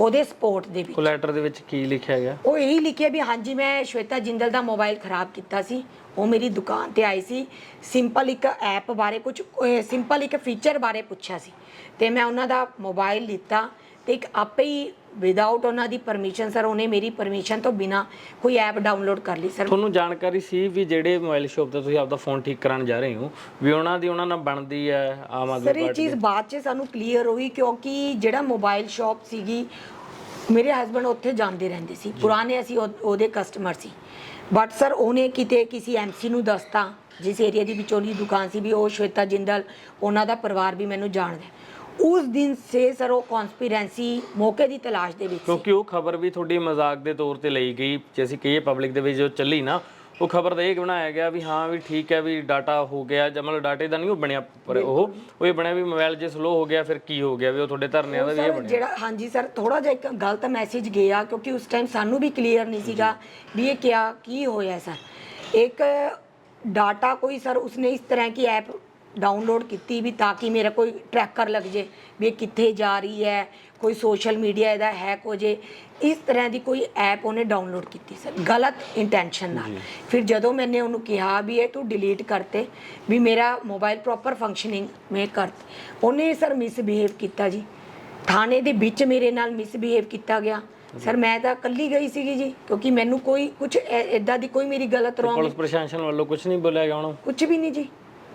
B: ਉਹਦੇ ਸਪੋਰਟ ਦੇ ਵਿੱਚ।
A: ਕੋਲੈਟਰ ਦੇ ਵਿੱਚ ਕੀ ਲਿਖਿਆ ਗਿਆ?
B: ਉਹ ਇਹੀ ਲਿਖਿਆ ਵੀ ਹਾਂਜੀ ਮੈਂ ਸ਼ਵੇਤਾ ਜਿੰਦਲ ਦਾ ਮੋਬਾਈਲ ਖਰਾਬ ਕੀਤਾ ਸੀ। ਉਹ ਮੇਰੀ ਦੁਕਾਨ ਤੇ ਆਈ ਸੀ। ਸਿੰਪਲ ਇੱਕ ਐਪ ਬਾਰੇ ਕੁਝ ਸਿੰਪਲ ਇੱਕ ਫੀਚਰ ਬਾਰੇ ਪੁੱਛਿਆ ਸੀ। ਤੇ ਮੈਂ ਉਹਨਾਂ ਦਾ ਮੋਬਾਈਲ ਲਿੱਤਾ ਤੇ ਇੱਕ ਆਪੇ ਹੀ ਵਿਦਆਊਟ ਉਹਨਾਂ ਦੀ ਪਰਮਿਸ਼ਨ ਸਰ ਉਹਨੇ ਮੇਰੀ ਪਰਮਿਸ਼ਨ ਤੋਂ ਬਿਨਾ ਕੋਈ ਐਪ ਡਾਊਨਲੋਡ ਕਰ ਲਈ ਸਰ
A: ਤੁਹਾਨੂੰ ਜਾਣਕਾਰੀ ਸੀ ਵੀ ਜਿਹੜੇ ਮੋਬਾਈਲ ਸ਼ਾਪ ਤੇ ਤੁਸੀਂ ਆਪਦਾ ਫੋਨ ਠੀਕ ਕਰਾਉਣ ਜਾ ਰਹੇ ਹੋ ਵੀ ਉਹਨਾਂ ਦੀ ਉਹਨਾਂ ਨਾਲ ਬਣਦੀ ਹੈ ਆਮ
B: ਸਰ
A: ਆਦਮੀ
B: ਇਹ
A: ਪਾਰਟੀ
B: ਚੀਜ਼ ਬਾਅਦ 'ਚ ਸਾਨੂੰ ਕਲੀਅਰ ਹੋਈ ਕਿਉਂਕਿ ਜਿਹੜਾ ਮੋਬਾਈਲ ਸ਼ਾਪ ਸੀਗੀ ਮੇਰੇ ਹਸਬੰਡ ਉੱਥੇ ਜਾਂਦੇ ਰਹਿੰਦੇ ਸੀ। ਪੁਰਾਣੇ ਅਸੀਂ ਉਹ- ਉਹਦੇ ਕਸਟਮਰ ਸੀ। ਬਟ ਸਰ ਉਹਨੇ ਕਿਤੇ ਕਿਸੇ ਐਮਸੀ ਨੂੰ ਦੱਸਤਾ ਜਿਸ ਏਰੀਆ ਦੀ ਵਿਚੋਲੀ ਦੁਕਾਨ ਸੀ ਵੀ ਉਹ ਸ਼ਵੇਤਾ ਜਿੰਦਲ ਉਹਨਾਂ ਦਾ ਪਰਿਵਾਰ ਵੀ ਮੈਨੂੰ ਜਾਣਦਾ। ਉਸ ਦਿਨ ਸੇ ਸਰ ਉਹ ਕਨਸਪੀਰੈਂਸੀ ਮੌਕੇ ਦੀ ਤਲਾਸ਼ ਦੇ ਵਿੱਚ ਸੀ
A: ਕਿਉਂਕਿ ਉਹ ਖਬਰ ਵੀ ਤੁਹਾਡੀ ਮਜ਼ਾਕ ਦੇ ਤੌਰ ਤੇ ਲਈ ਗਈ ਜੇ ਅਸੀਂ ਕਹੀਏ ਪਬਲਿਕ ਦੇ ਵਿੱਚ ਜੋ ਚੱਲੀ ਨਾ ਉਹ ਖਬਰ ਤਾਂ ਇਹ ਬਣਾਇਆ ਗਿਆ ਵੀ ਹਾਂ ਵੀ ਠੀਕ ਹੈ ਵੀ ਡਾਟਾ ਹੋ ਗਿਆ ਜਾਂ ਮਤਲਬ ਡਾਟੇ ਦਾ ਨਹੀਂ ਉਹ ਬਣਿਆ ਪਰ ਉਹ ਉਹ ਇਹ ਬਣਿਆ ਵੀ ਮੋਬਾਈਲ ਜੇ ਸਲੋ ਹੋ ਗਿਆ ਫਿਰ ਕੀ ਹੋ ਗਿਆ ਵੀ ਉਹ ਤੁਹਾਡੇ ਧਰਨਿਆਂ ਦਾ ਵੀ ਇਹ
B: ਸਰ
A: ਬਣਿਆ।
B: ਜਿਹੜਾ ਹਾਂਜੀ ਸਰ ਥੋੜਾ ਜਿਹਾ ਇੱਕ ਗਲਤ ਮੈਸੇਜ ਗਿਆ ਕਿਉਂਕਿ ਉਸ ਟਾਈਮ ਸਾਨੂੰ ਵੀ ਕਲੀਅਰ ਨਹੀਂ ਸੀਗਾ ਵੀ ਇਹ ਕਿਆ ਕੀ ਹੋਇਆ ਸਰ। ਇੱਕ ਡਾਟਾ ਕੋਈ ਸਰ ਉਸਨੇ ਇਸ ਤਰ੍ਹਾਂ ਕੀ ਐਪ ਡਾਊਨਲੋਡ ਕੀਤੀ ਵੀ ਤਾਂ ਕਿ ਮੇਰਾ ਕੋਈ ਟਰੈਕਰ ਲੱਗ ਜੇ ਵੀ ਇਹ ਕਿੱਥੇ ਜਾ ਰਹੀ ਹੈ ਕੋਈ ਸੋਸ਼ਲ ਮੀਡੀਆ ਇਹਦਾ ਹੈਕ ਹੋ ਜੇ। ਇਸ ਤਰ੍ਹਾਂ ਦੀ ਕੋਈ ਐਪ ਉਹਨੇ ਡਾਊਨਲੋਡ ਕੀਤੀ ਸਰ ਗਲਤ ਇੰਟੈਂਸ਼ਨ ਨਾਲ। ਫਿਰ ਜਦੋਂ ਮੈਨੇ ਉਹਨੂੰ ਕਿਹਾ ਵੀ ਇਹ ਤੂੰ ਡਿਲੀਟ ਕਰਤੇ ਵੀ ਮੇਰਾ ਮੋਬਾਈਲ ਪ੍ਰੋਪਰ ਫੰਕਸ਼ਨਿੰਗ ਮੈਂ ਕਰ ਉਹਨੇ ਸਰ ਮਿਸਬਿਹੇਵ ਕੀਤਾ ਜੀ। ਥਾਣੇ ਦੇ ਵਿੱਚ ਮੇਰੇ ਨਾਲ ਮਿਸਬਿਹੇਵ ਕੀਤਾ ਗਿਆ। ਸਰ ਮੈਂ ਤਾਂ ਇਕੱਲੀ ਗਈ ਸੀਗੀ ਜੀ ਕਿਉਂਕਿ ਮੈਨੂੰ ਕੋਈ ਕੁਝ ਇਦਾਂ ਦੀ ਕੋਈ ਮੇਰੀ ਗਲਤ ਰੋਂਗ
A: ਪੁਲਿਸ ਪ੍ਰਸ਼ਾਸਨ ਵੱਲੋਂ ਕੁਝ ਨਹੀਂ ਬੋਲਿਆ ਗਿਆ ਉਹਨੂੰ?
B: ਕੁਝ ਵੀ ਨਹੀਂ ਜੀ।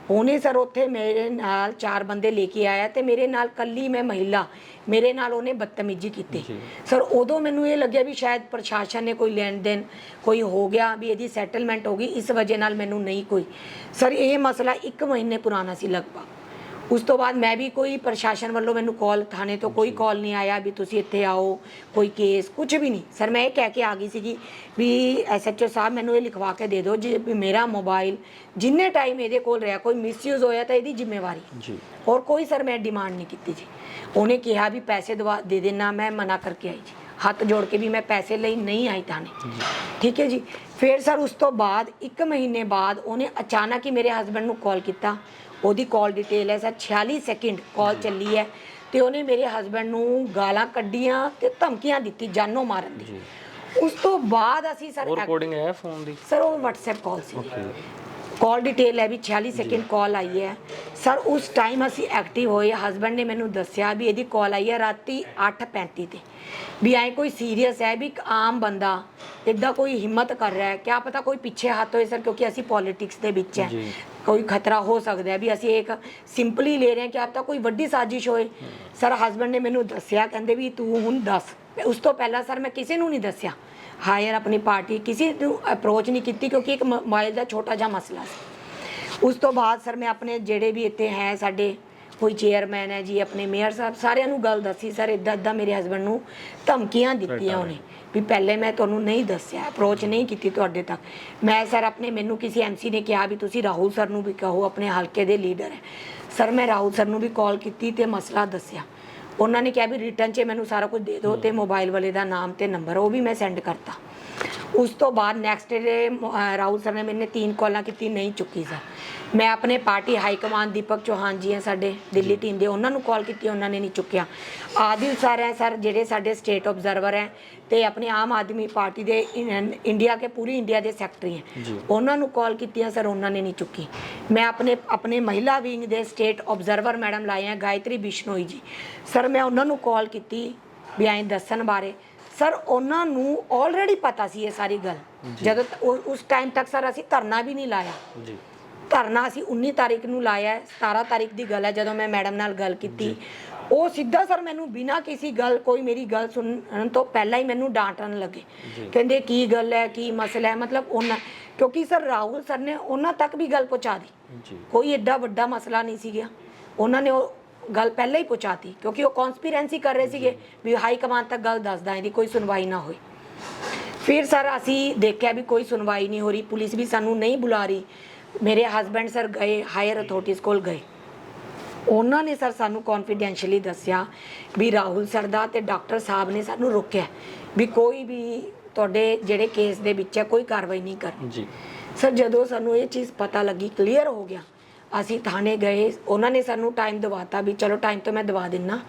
B: ਉਹਨੇ ਸਰ ਉੱਥੇ ਮੇਰੇ ਨਾਲ ਚਾਰ ਬੰਦੇ ਲੈ ਕੇ ਆਇਆ ਤੇ ਮੇਰੇ ਨਾਲ ਕੱਲੀ ਮੈਂ ਮਹਿਲਾ ਮੇਰੇ ਨਾਲ ਉਹਨੇ ਬਦਤਮੀਜ਼ੀ ਕੀਤੀ। ਸਰ ਉਦੋਂ ਮੈਨੂੰ ਇਹ ਲੱਗਿਆ ਵੀ ਸ਼ਾਇਦ ਪ੍ਰਸ਼ਾਸਨ ਨੇ ਕੋਈ ਲੈਣ ਦੇਣ ਕੋਈ ਹੋ ਗਿਆ ਵੀ ਇਹਦੀ ਸੈਟਲਮੈਂਟ ਹੋ ਗਈ ਇਸ ਵਜ੍ਹਾ ਨਾਲ ਮੈਨੂੰ ਨਹੀਂ ਕੋਈ। ਸਰ ਇਹ ਮਸਲਾ 1 ਮਹੀਨੇ ਪੁਰਾਣਾ ਸੀ ਲਗਭਗ। ਉਸ ਤੋਂ ਬਾਅਦ ਮੈਂ ਵੀ ਕੋਈ ਪ੍ਰਸ਼ਾਸਨ ਵੱਲੋਂ ਮੈਨੂੰ ਕਾਲ ਥਾਣੇ ਤੋਂ ਕੋਈ ਕਾਲ ਨਹੀਂ ਆਇਆ ਵੀ ਤੁਸੀਂ ਇੱਥੇ ਆਓ ਕੋਈ ਕੇਸ ਕੁਝ ਵੀ ਨਹੀਂ। ਸਰ ਮੈਂ ਇਹ ਕਹਿ ਕੇ ਆ ਗਈ ਸੀਗੀ ਵੀ ਐਸਐਚਓ ਸਾਹਿਬ ਮੈਨੂੰ ਇਹ ਲਿਖਵਾ ਕੇ ਦੇ ਦਿਓ ਜੇ ਮੇਰਾ ਮੋਬਾਈਲ ਜਿੰਨੇ ਟਾਈਮ ਇਹਦੇ ਕੋਲ ਰਿਹਾ ਕੋਈ ਮਿਸਯੂਜ਼ ਹੋਇਆ ਤਾਂ ਇਹਦੀ ਜ਼ਿੰਮੇਵਾਰੀ।
A: ਜੀ।
B: ਹੋਰ ਕੋਈ ਸਰ ਮੈਂ ਡਿਮਾਂਡ ਨਹੀਂ ਕੀਤੀ ਜੀ। ਉਹਨੇ ਕਿਹਾ ਵੀ ਪੈਸੇ ਦਵਾ ਦੇ ਦੇਣਾ ਮੈਂ ਮਨਾ ਕਰਕੇ ਆਈ ਜੀ। ਹੱਥ ਜੋੜ ਕੇ ਵੀ ਮੈਂ ਪੈਸੇ ਲਈ ਨਹੀਂ ਆਈ ਥਾਣੇ। ਠੀਕ ਹੈ ਜੀ? ਫਿਰ ਸਰ ਉਸ ਤੋਂ ਬਾਅਦ 1 ਮਹੀਨੇ ਬਾਅਦ ਉਹਨੇ ਅਚਾਨਕ ਹੀ ਮੇਰੇ ਹਸਬੰਡ ਨੂੰ ਕਾਲ ਕੀਤਾ। ਉਹਦੀ ਕਾਲ ਡਿਟੇਲ ਹੈ ਸਰ 46 ਸੈਕਿੰਡ ਕਾਲ ਚੱਲੀ ਹੈ ਤੇ ਉਹਨੇ ਮੇਰੇ ਹਸਬੰਡ ਨੂੰ ਗਾਲਾਂ ਕੱਢੀਆਂ ਤੇ ਧਮਕੀਆਂ ਦਿੱਤੀ ਜਾਨੋਂ ਮਾਰਨ ਦੀ। ਉਸ ਤੋਂ ਬਾਅਦ ਅਸੀਂ ਸਰ
A: ਉਹ ਰਿਕਾਰਡਿੰਗ ਹੈ ਫੋਨ ਦੀ?
B: ਸਰ ਉਹ WhatsApp ਕਾਲ ਸੀ। ਕਾਲ ਡਿਟੇਲ ਹੈ ਵੀ 46 ਸੈਕਿੰਡ ਕਾਲ ਆਈ ਹੈ। ਸਰ ਉਸ ਟਾਈਮ ਅਸੀਂ ਐਕਟਿਵ ਹੋਏ। ਹਸਬੰਡ ਨੇ ਮੈਨੂੰ ਦੱਸਿਆ ਵੀ ਇਹਦੀ ਕਾਲ ਆਈ ਹੈ ਰਾਤੀ 8:35 ਤੇ। ਵੀ ਐ ਕੋਈ ਸੀਰੀਅਸ ਹੈ ਵੀ ਇੱਕ ਆਮ ਬੰਦਾ ਇਦਾਂ ਕੋਈ ਹਿੰਮਤ ਕਰ ਰਿਹਾ ਹੈ। ਕਿਆ ਪਤਾ ਕੋਈ ਪਿੱਛੇ ਹੱਥ ਹੋਏ ਸਰ ਕਿਉਂਕਿ ਅਸੀਂ ਪੋਲਿਟਿਕਸ ਦੇ ਵਿੱਚ ਹੈ। ਕੋਈ ਖਤਰਾ ਹੋ ਸਕਦਾ ਹੈ ਵੀ ਅਸੀਂ ਇੱਕ ਸਿੰਪਲੀ ਲੈ ਰਹੇ ਹਾਂ ਕਿ ਆਪ ਤਾਂ ਕੋਈ ਵੱਡੀ ਸਾਜ਼ਿਸ਼ ਹੋਏ। ਸਰ ਹਸਬੰਡ ਨੇ ਮੈਨੂੰ ਦੱਸਿਆ, ਕਹਿੰਦੇ ਵੀ ਤੂੰ ਹੁਣ ਦੱਸ। ਉਸ ਤੋਂ ਪਹਿਲਾਂ ਸਰ ਮੈਂ ਕਿਸੇ ਨੂੰ ਨਹੀਂ ਦੱਸਿਆ। ਹਾਇਰ ਆਪਣੀ ਪਾਰਟੀ, ਕਿਸੇ ਨੂੰ ਅਪਰੋਚ ਨਹੀਂ ਕੀਤੀ ਕਿਉਂਕਿ ਇੱਕ ਮੋਬਾਈਲ ਦਾ ਛੋਟਾ ਜਿਹਾ ਮਸਲਾ ਸੀ। ਉਸ ਤੋਂ ਬਾਅਦ ਸਰ ਮੈਂ ਆਪਣੇ ਜਿਹੜੇ ਵੀ ਇੱਥੇ ਹੈ ਸਾਡੇ ਕੋਈ ਚੇਅਰਮੈਨ ਹੈ ਜੀ ਆਪਣੇ ਮੇਅਰ ਸਾਹਿਬ ਸਾਰਿਆਂ ਨੂੰ ਗੱਲ ਦੱਸੀ ਸਰ ਇਦਾਂ ਇਦਾਂ ਮੇਰੇ ਹਸਬੰਡ ਨੂੰ ਧਮਕੀਆਂ ਦਿੱਤੀਆਂ ਉਹਨੇ ਵੀ ਪਹਿਲੇ ਮੈਂ ਤੁਹਾਨੂੰ ਨਹੀਂ ਦੱਸਿਆ ਅਪਰੋਚ ਨਹੀਂ ਕੀਤੀ ਤੁਹਾਡੇ ਤੱਕ। ਮੈਂ ਸਰ ਆਪਣੇ ਮੈਨੂੰ ਕਿਸੇ ਐਮਸੀ ਨੇ ਕਿਹਾ ਵੀ ਤੁਸੀਂ ਰਾਹੁਲ ਸਰ ਨੂੰ ਵੀ ਕਹੋ ਆਪਣੇ ਹਲਕੇ ਦੇ ਲੀਡਰ ਹੈ। ਸਰ ਮੈਂ ਰਾਹੁਲ ਸਰ ਨੂੰ ਵੀ ਕਾਲ ਕੀਤੀ ਤੇ ਮਸਲਾ ਦੱਸਿਆ। ਉਹਨਾਂ ਨੇ ਕਿਹਾ ਵੀ ਰਿਟਰਨ 'ਚ ਮੈਨੂੰ ਸਾਰਾ ਕੁਝ ਦੇ ਦਿਓ ਤੇ ਮੋਬਾਈਲ ਵਾਲੇ ਦਾ ਨਾਮ ਤੇ ਨੰਬਰ ਉਹ ਵੀ ਮੈਂ ਸੈਂਡ ਕਰਤਾ। ਉਸ ਤੋਂ ਬਾਅਦ ਨੈਕਸਟ ਡੇ ਰਾਹੁਲ ਸਰ ਨੇ ਮੈਨੇ ਤਿੰਨ ਕਾਲਾਂ ਕੀਤੀ ਨਹੀਂ ਚੁੱਕੀ ਸਰ। ਮੈਂ ਆਪਣੇ party high command Deepak Chauhan ji ਹੈ ਸਾਡੇ ਦਿੱਲੀ ਟੀਮ ਦੇ ਉਹਨਾਂ ਨੂੰ ਕਾਲ ਕੀਤੀ ਉਹਨਾਂ ਨੇ ਨਹੀਂ ਚੁੱਕਿਆ। ਆਦਿਲ ਸਰ ਹੈ ਸਰ ਜਿਹੜੇ ਸਾਡੇ ਸਟੇਟ ਆਬਜ਼ਰਵਰ ਹੈ ਤੇ ਆਪਣੇ ਆਮ ਆਦਮੀ ਪਾਰਟੀ ਦੇ ਇਨ- ਇੰਡੀਆ ਕੇ ਪੂਰੀ ਇੰਡੀਆ ਦੇ ਸੈਕਟਰੀ ਹੈ। ਉਹਨਾਂ ਨੂੰ ਕਾਲ ਕੀਤੀਆਂ ਸਰ ਉਹਨਾਂ ਨੇ ਨਹੀਂ ਚੁੱਕੀ। ਮੈਂ ਆਪਣੇ ਆਪਣੇ ਮਹਿਲਾ ਵਿੰਗ ਦੇ ਸਟੇਟ ਆਬਜ਼ਰਵਰ ਮੈਡਮ ਲਾਏ ਹੈ ਗਾਇਤਰੀ ਬਿਸ਼ਨੋਈ ਜੀ। ਸਰ ਮੈਂ ਉਹਨਾਂ ਨੂੰ ਕਾਲ ਕੀਤੀ ਵੀ ਐਂ ਦੱਸਣ ਬਾਰੇ। ਸਰ ਉਹਨਾਂ ਨੂੰ ਆਲਰੇਡੀ ਪਤਾ ਸੀ ਇਹ ਸਾਰੀ ਗੱਲ। ਜਦੋਂ ਤ- ਉਹ- ਉਸ ਟਾਈਮ ਤੱਕ ਸਰ ਅਸੀਂ ਧਰਨਾ ਵੀ ਨਹੀਂ ਲਾਇਆ।
A: ਜੀ।
B: ਧਰਨਾ ਅਸੀਂ 19 ਤਾਰੀਖ ਨੂੰ ਲਾਇਆ ਹੈ। 17 ਤਾਰੀਖ ਦੀ ਗੱਲ ਹੈ ਜਦੋਂ ਮੈਂ ਮੈਡਮ ਨਾਲ ਗੱਲ ਕੀਤੀ। ਉਹ ਸਿੱਧਾ ਸਰ ਮੈਨੂੰ ਬਿਨਾਂ ਕਿਸੇ ਗੱਲ ਕੋਈ ਮੇਰੀ ਗੱਲ ਸੁਣਨ ਤੋਂ ਪਹਿਲਾਂ ਹੀ ਮੈਨੂੰ ਡਾਂਟਣ ਲੱਗੇ। ਕਹਿੰਦੇ ਕੀ ਗੱਲ ਹੈ ਕੀ ਮਸਲਾ ਹੈ? ਮਤਲਬ ਉਹਨਾਂ ਕਿਉਂਕਿ ਸਰ ਰਾਹੁਲ ਸਰ ਨੇ ਉਹਨਾਂ ਤੱਕ ਵੀ ਗੱਲ ਪਹੁੰਚਾ ਦੀ ਕੋਈ ਐਡਾ ਵੱਡਾ ਮਸਲਾ ਨਹੀਂ ਸੀ ਗਿਆ। ਉਹਨਾਂ ਨੇ ਉਹ ਗੱਲ ਪਹਿਲਾਂ ਹੀ ਪਹੁੰਚਾਤੀ ਕਿਉਂਕਿ ਉਹ ਕਨਸਪੀਰੈਂਸੀ ਕਰ ਰਹੇ ਸੀਗੇ ਵੀ ਹਾਈ ਕਮਾਂਡ ਤੱਕ ਗੱਲ ਦੱਸਦਾ ਇਹਦੀ ਕੋਈ ਸੁਣਵਾਈ ਨਾ ਹੋਈ। ਫਿਰ ਸਰ ਅਸੀਂ ਦੇਖਿਆ ਵੀ ਕੋਈ ਸੁਣਵਾਈ ਨਹੀਂ ਹੋ ਰਹੀ ਪੁਲਿਸ ਵੀ ਸਾਨੂੰ ਨਹੀਂ ਬੁਲਾ ਰਹੀ। ਮੇਰੇ ਹਸਬੰਡ ਸਰ ਗਏ ਹਾਇਰ ਅਥਾਰਟੀਜ਼ ਕੋਲ ਗਏ। ਉਹਨਾਂ ਨੇ ਸਰ ਸਾਨੂੰ ਕੌਨਫੀਡੈਂਸ਼ੀਅਲੀ ਦੱਸਿਆ ਵੀ ਰਾਹੁਲ ਸਰ ਦਾ ਤੇ ਡਾਕਟਰ ਸਾਹਿਬ ਨੇ ਸਾਨੂੰ ਰੋਕਿਆ ਵੀ ਕੋਈ ਵੀ ਤੁਹਾਡੇ ਜਿਹੜੇ ਕੇਸ ਦੇ ਵਿੱਚ ਹੈ ਕੋਈ ਕਾਰਵਾਈ ਨਹੀਂ ਕਰਨੀ
A: ਜੀ।
B: ਸਰ ਜਦੋਂ ਸਾਨੂੰ ਇਹ ਚੀਜ਼ ਪਤਾ ਲੱਗੀ ਕਲੀਅਰ ਹੋ ਗਿਆ। ਅਸੀਂ ਥਾਣੇ ਗਏ ਉਹਨਾਂ ਨੇ ਸਾਨੂੰ ਟਾਈਮ ਦਵਾਤਾ ਵੀ ਚਲੋ ਟਾਈਮ ਤਾਂ ਮੈਂ ਦਵਾ ਦਿੰਨਾ।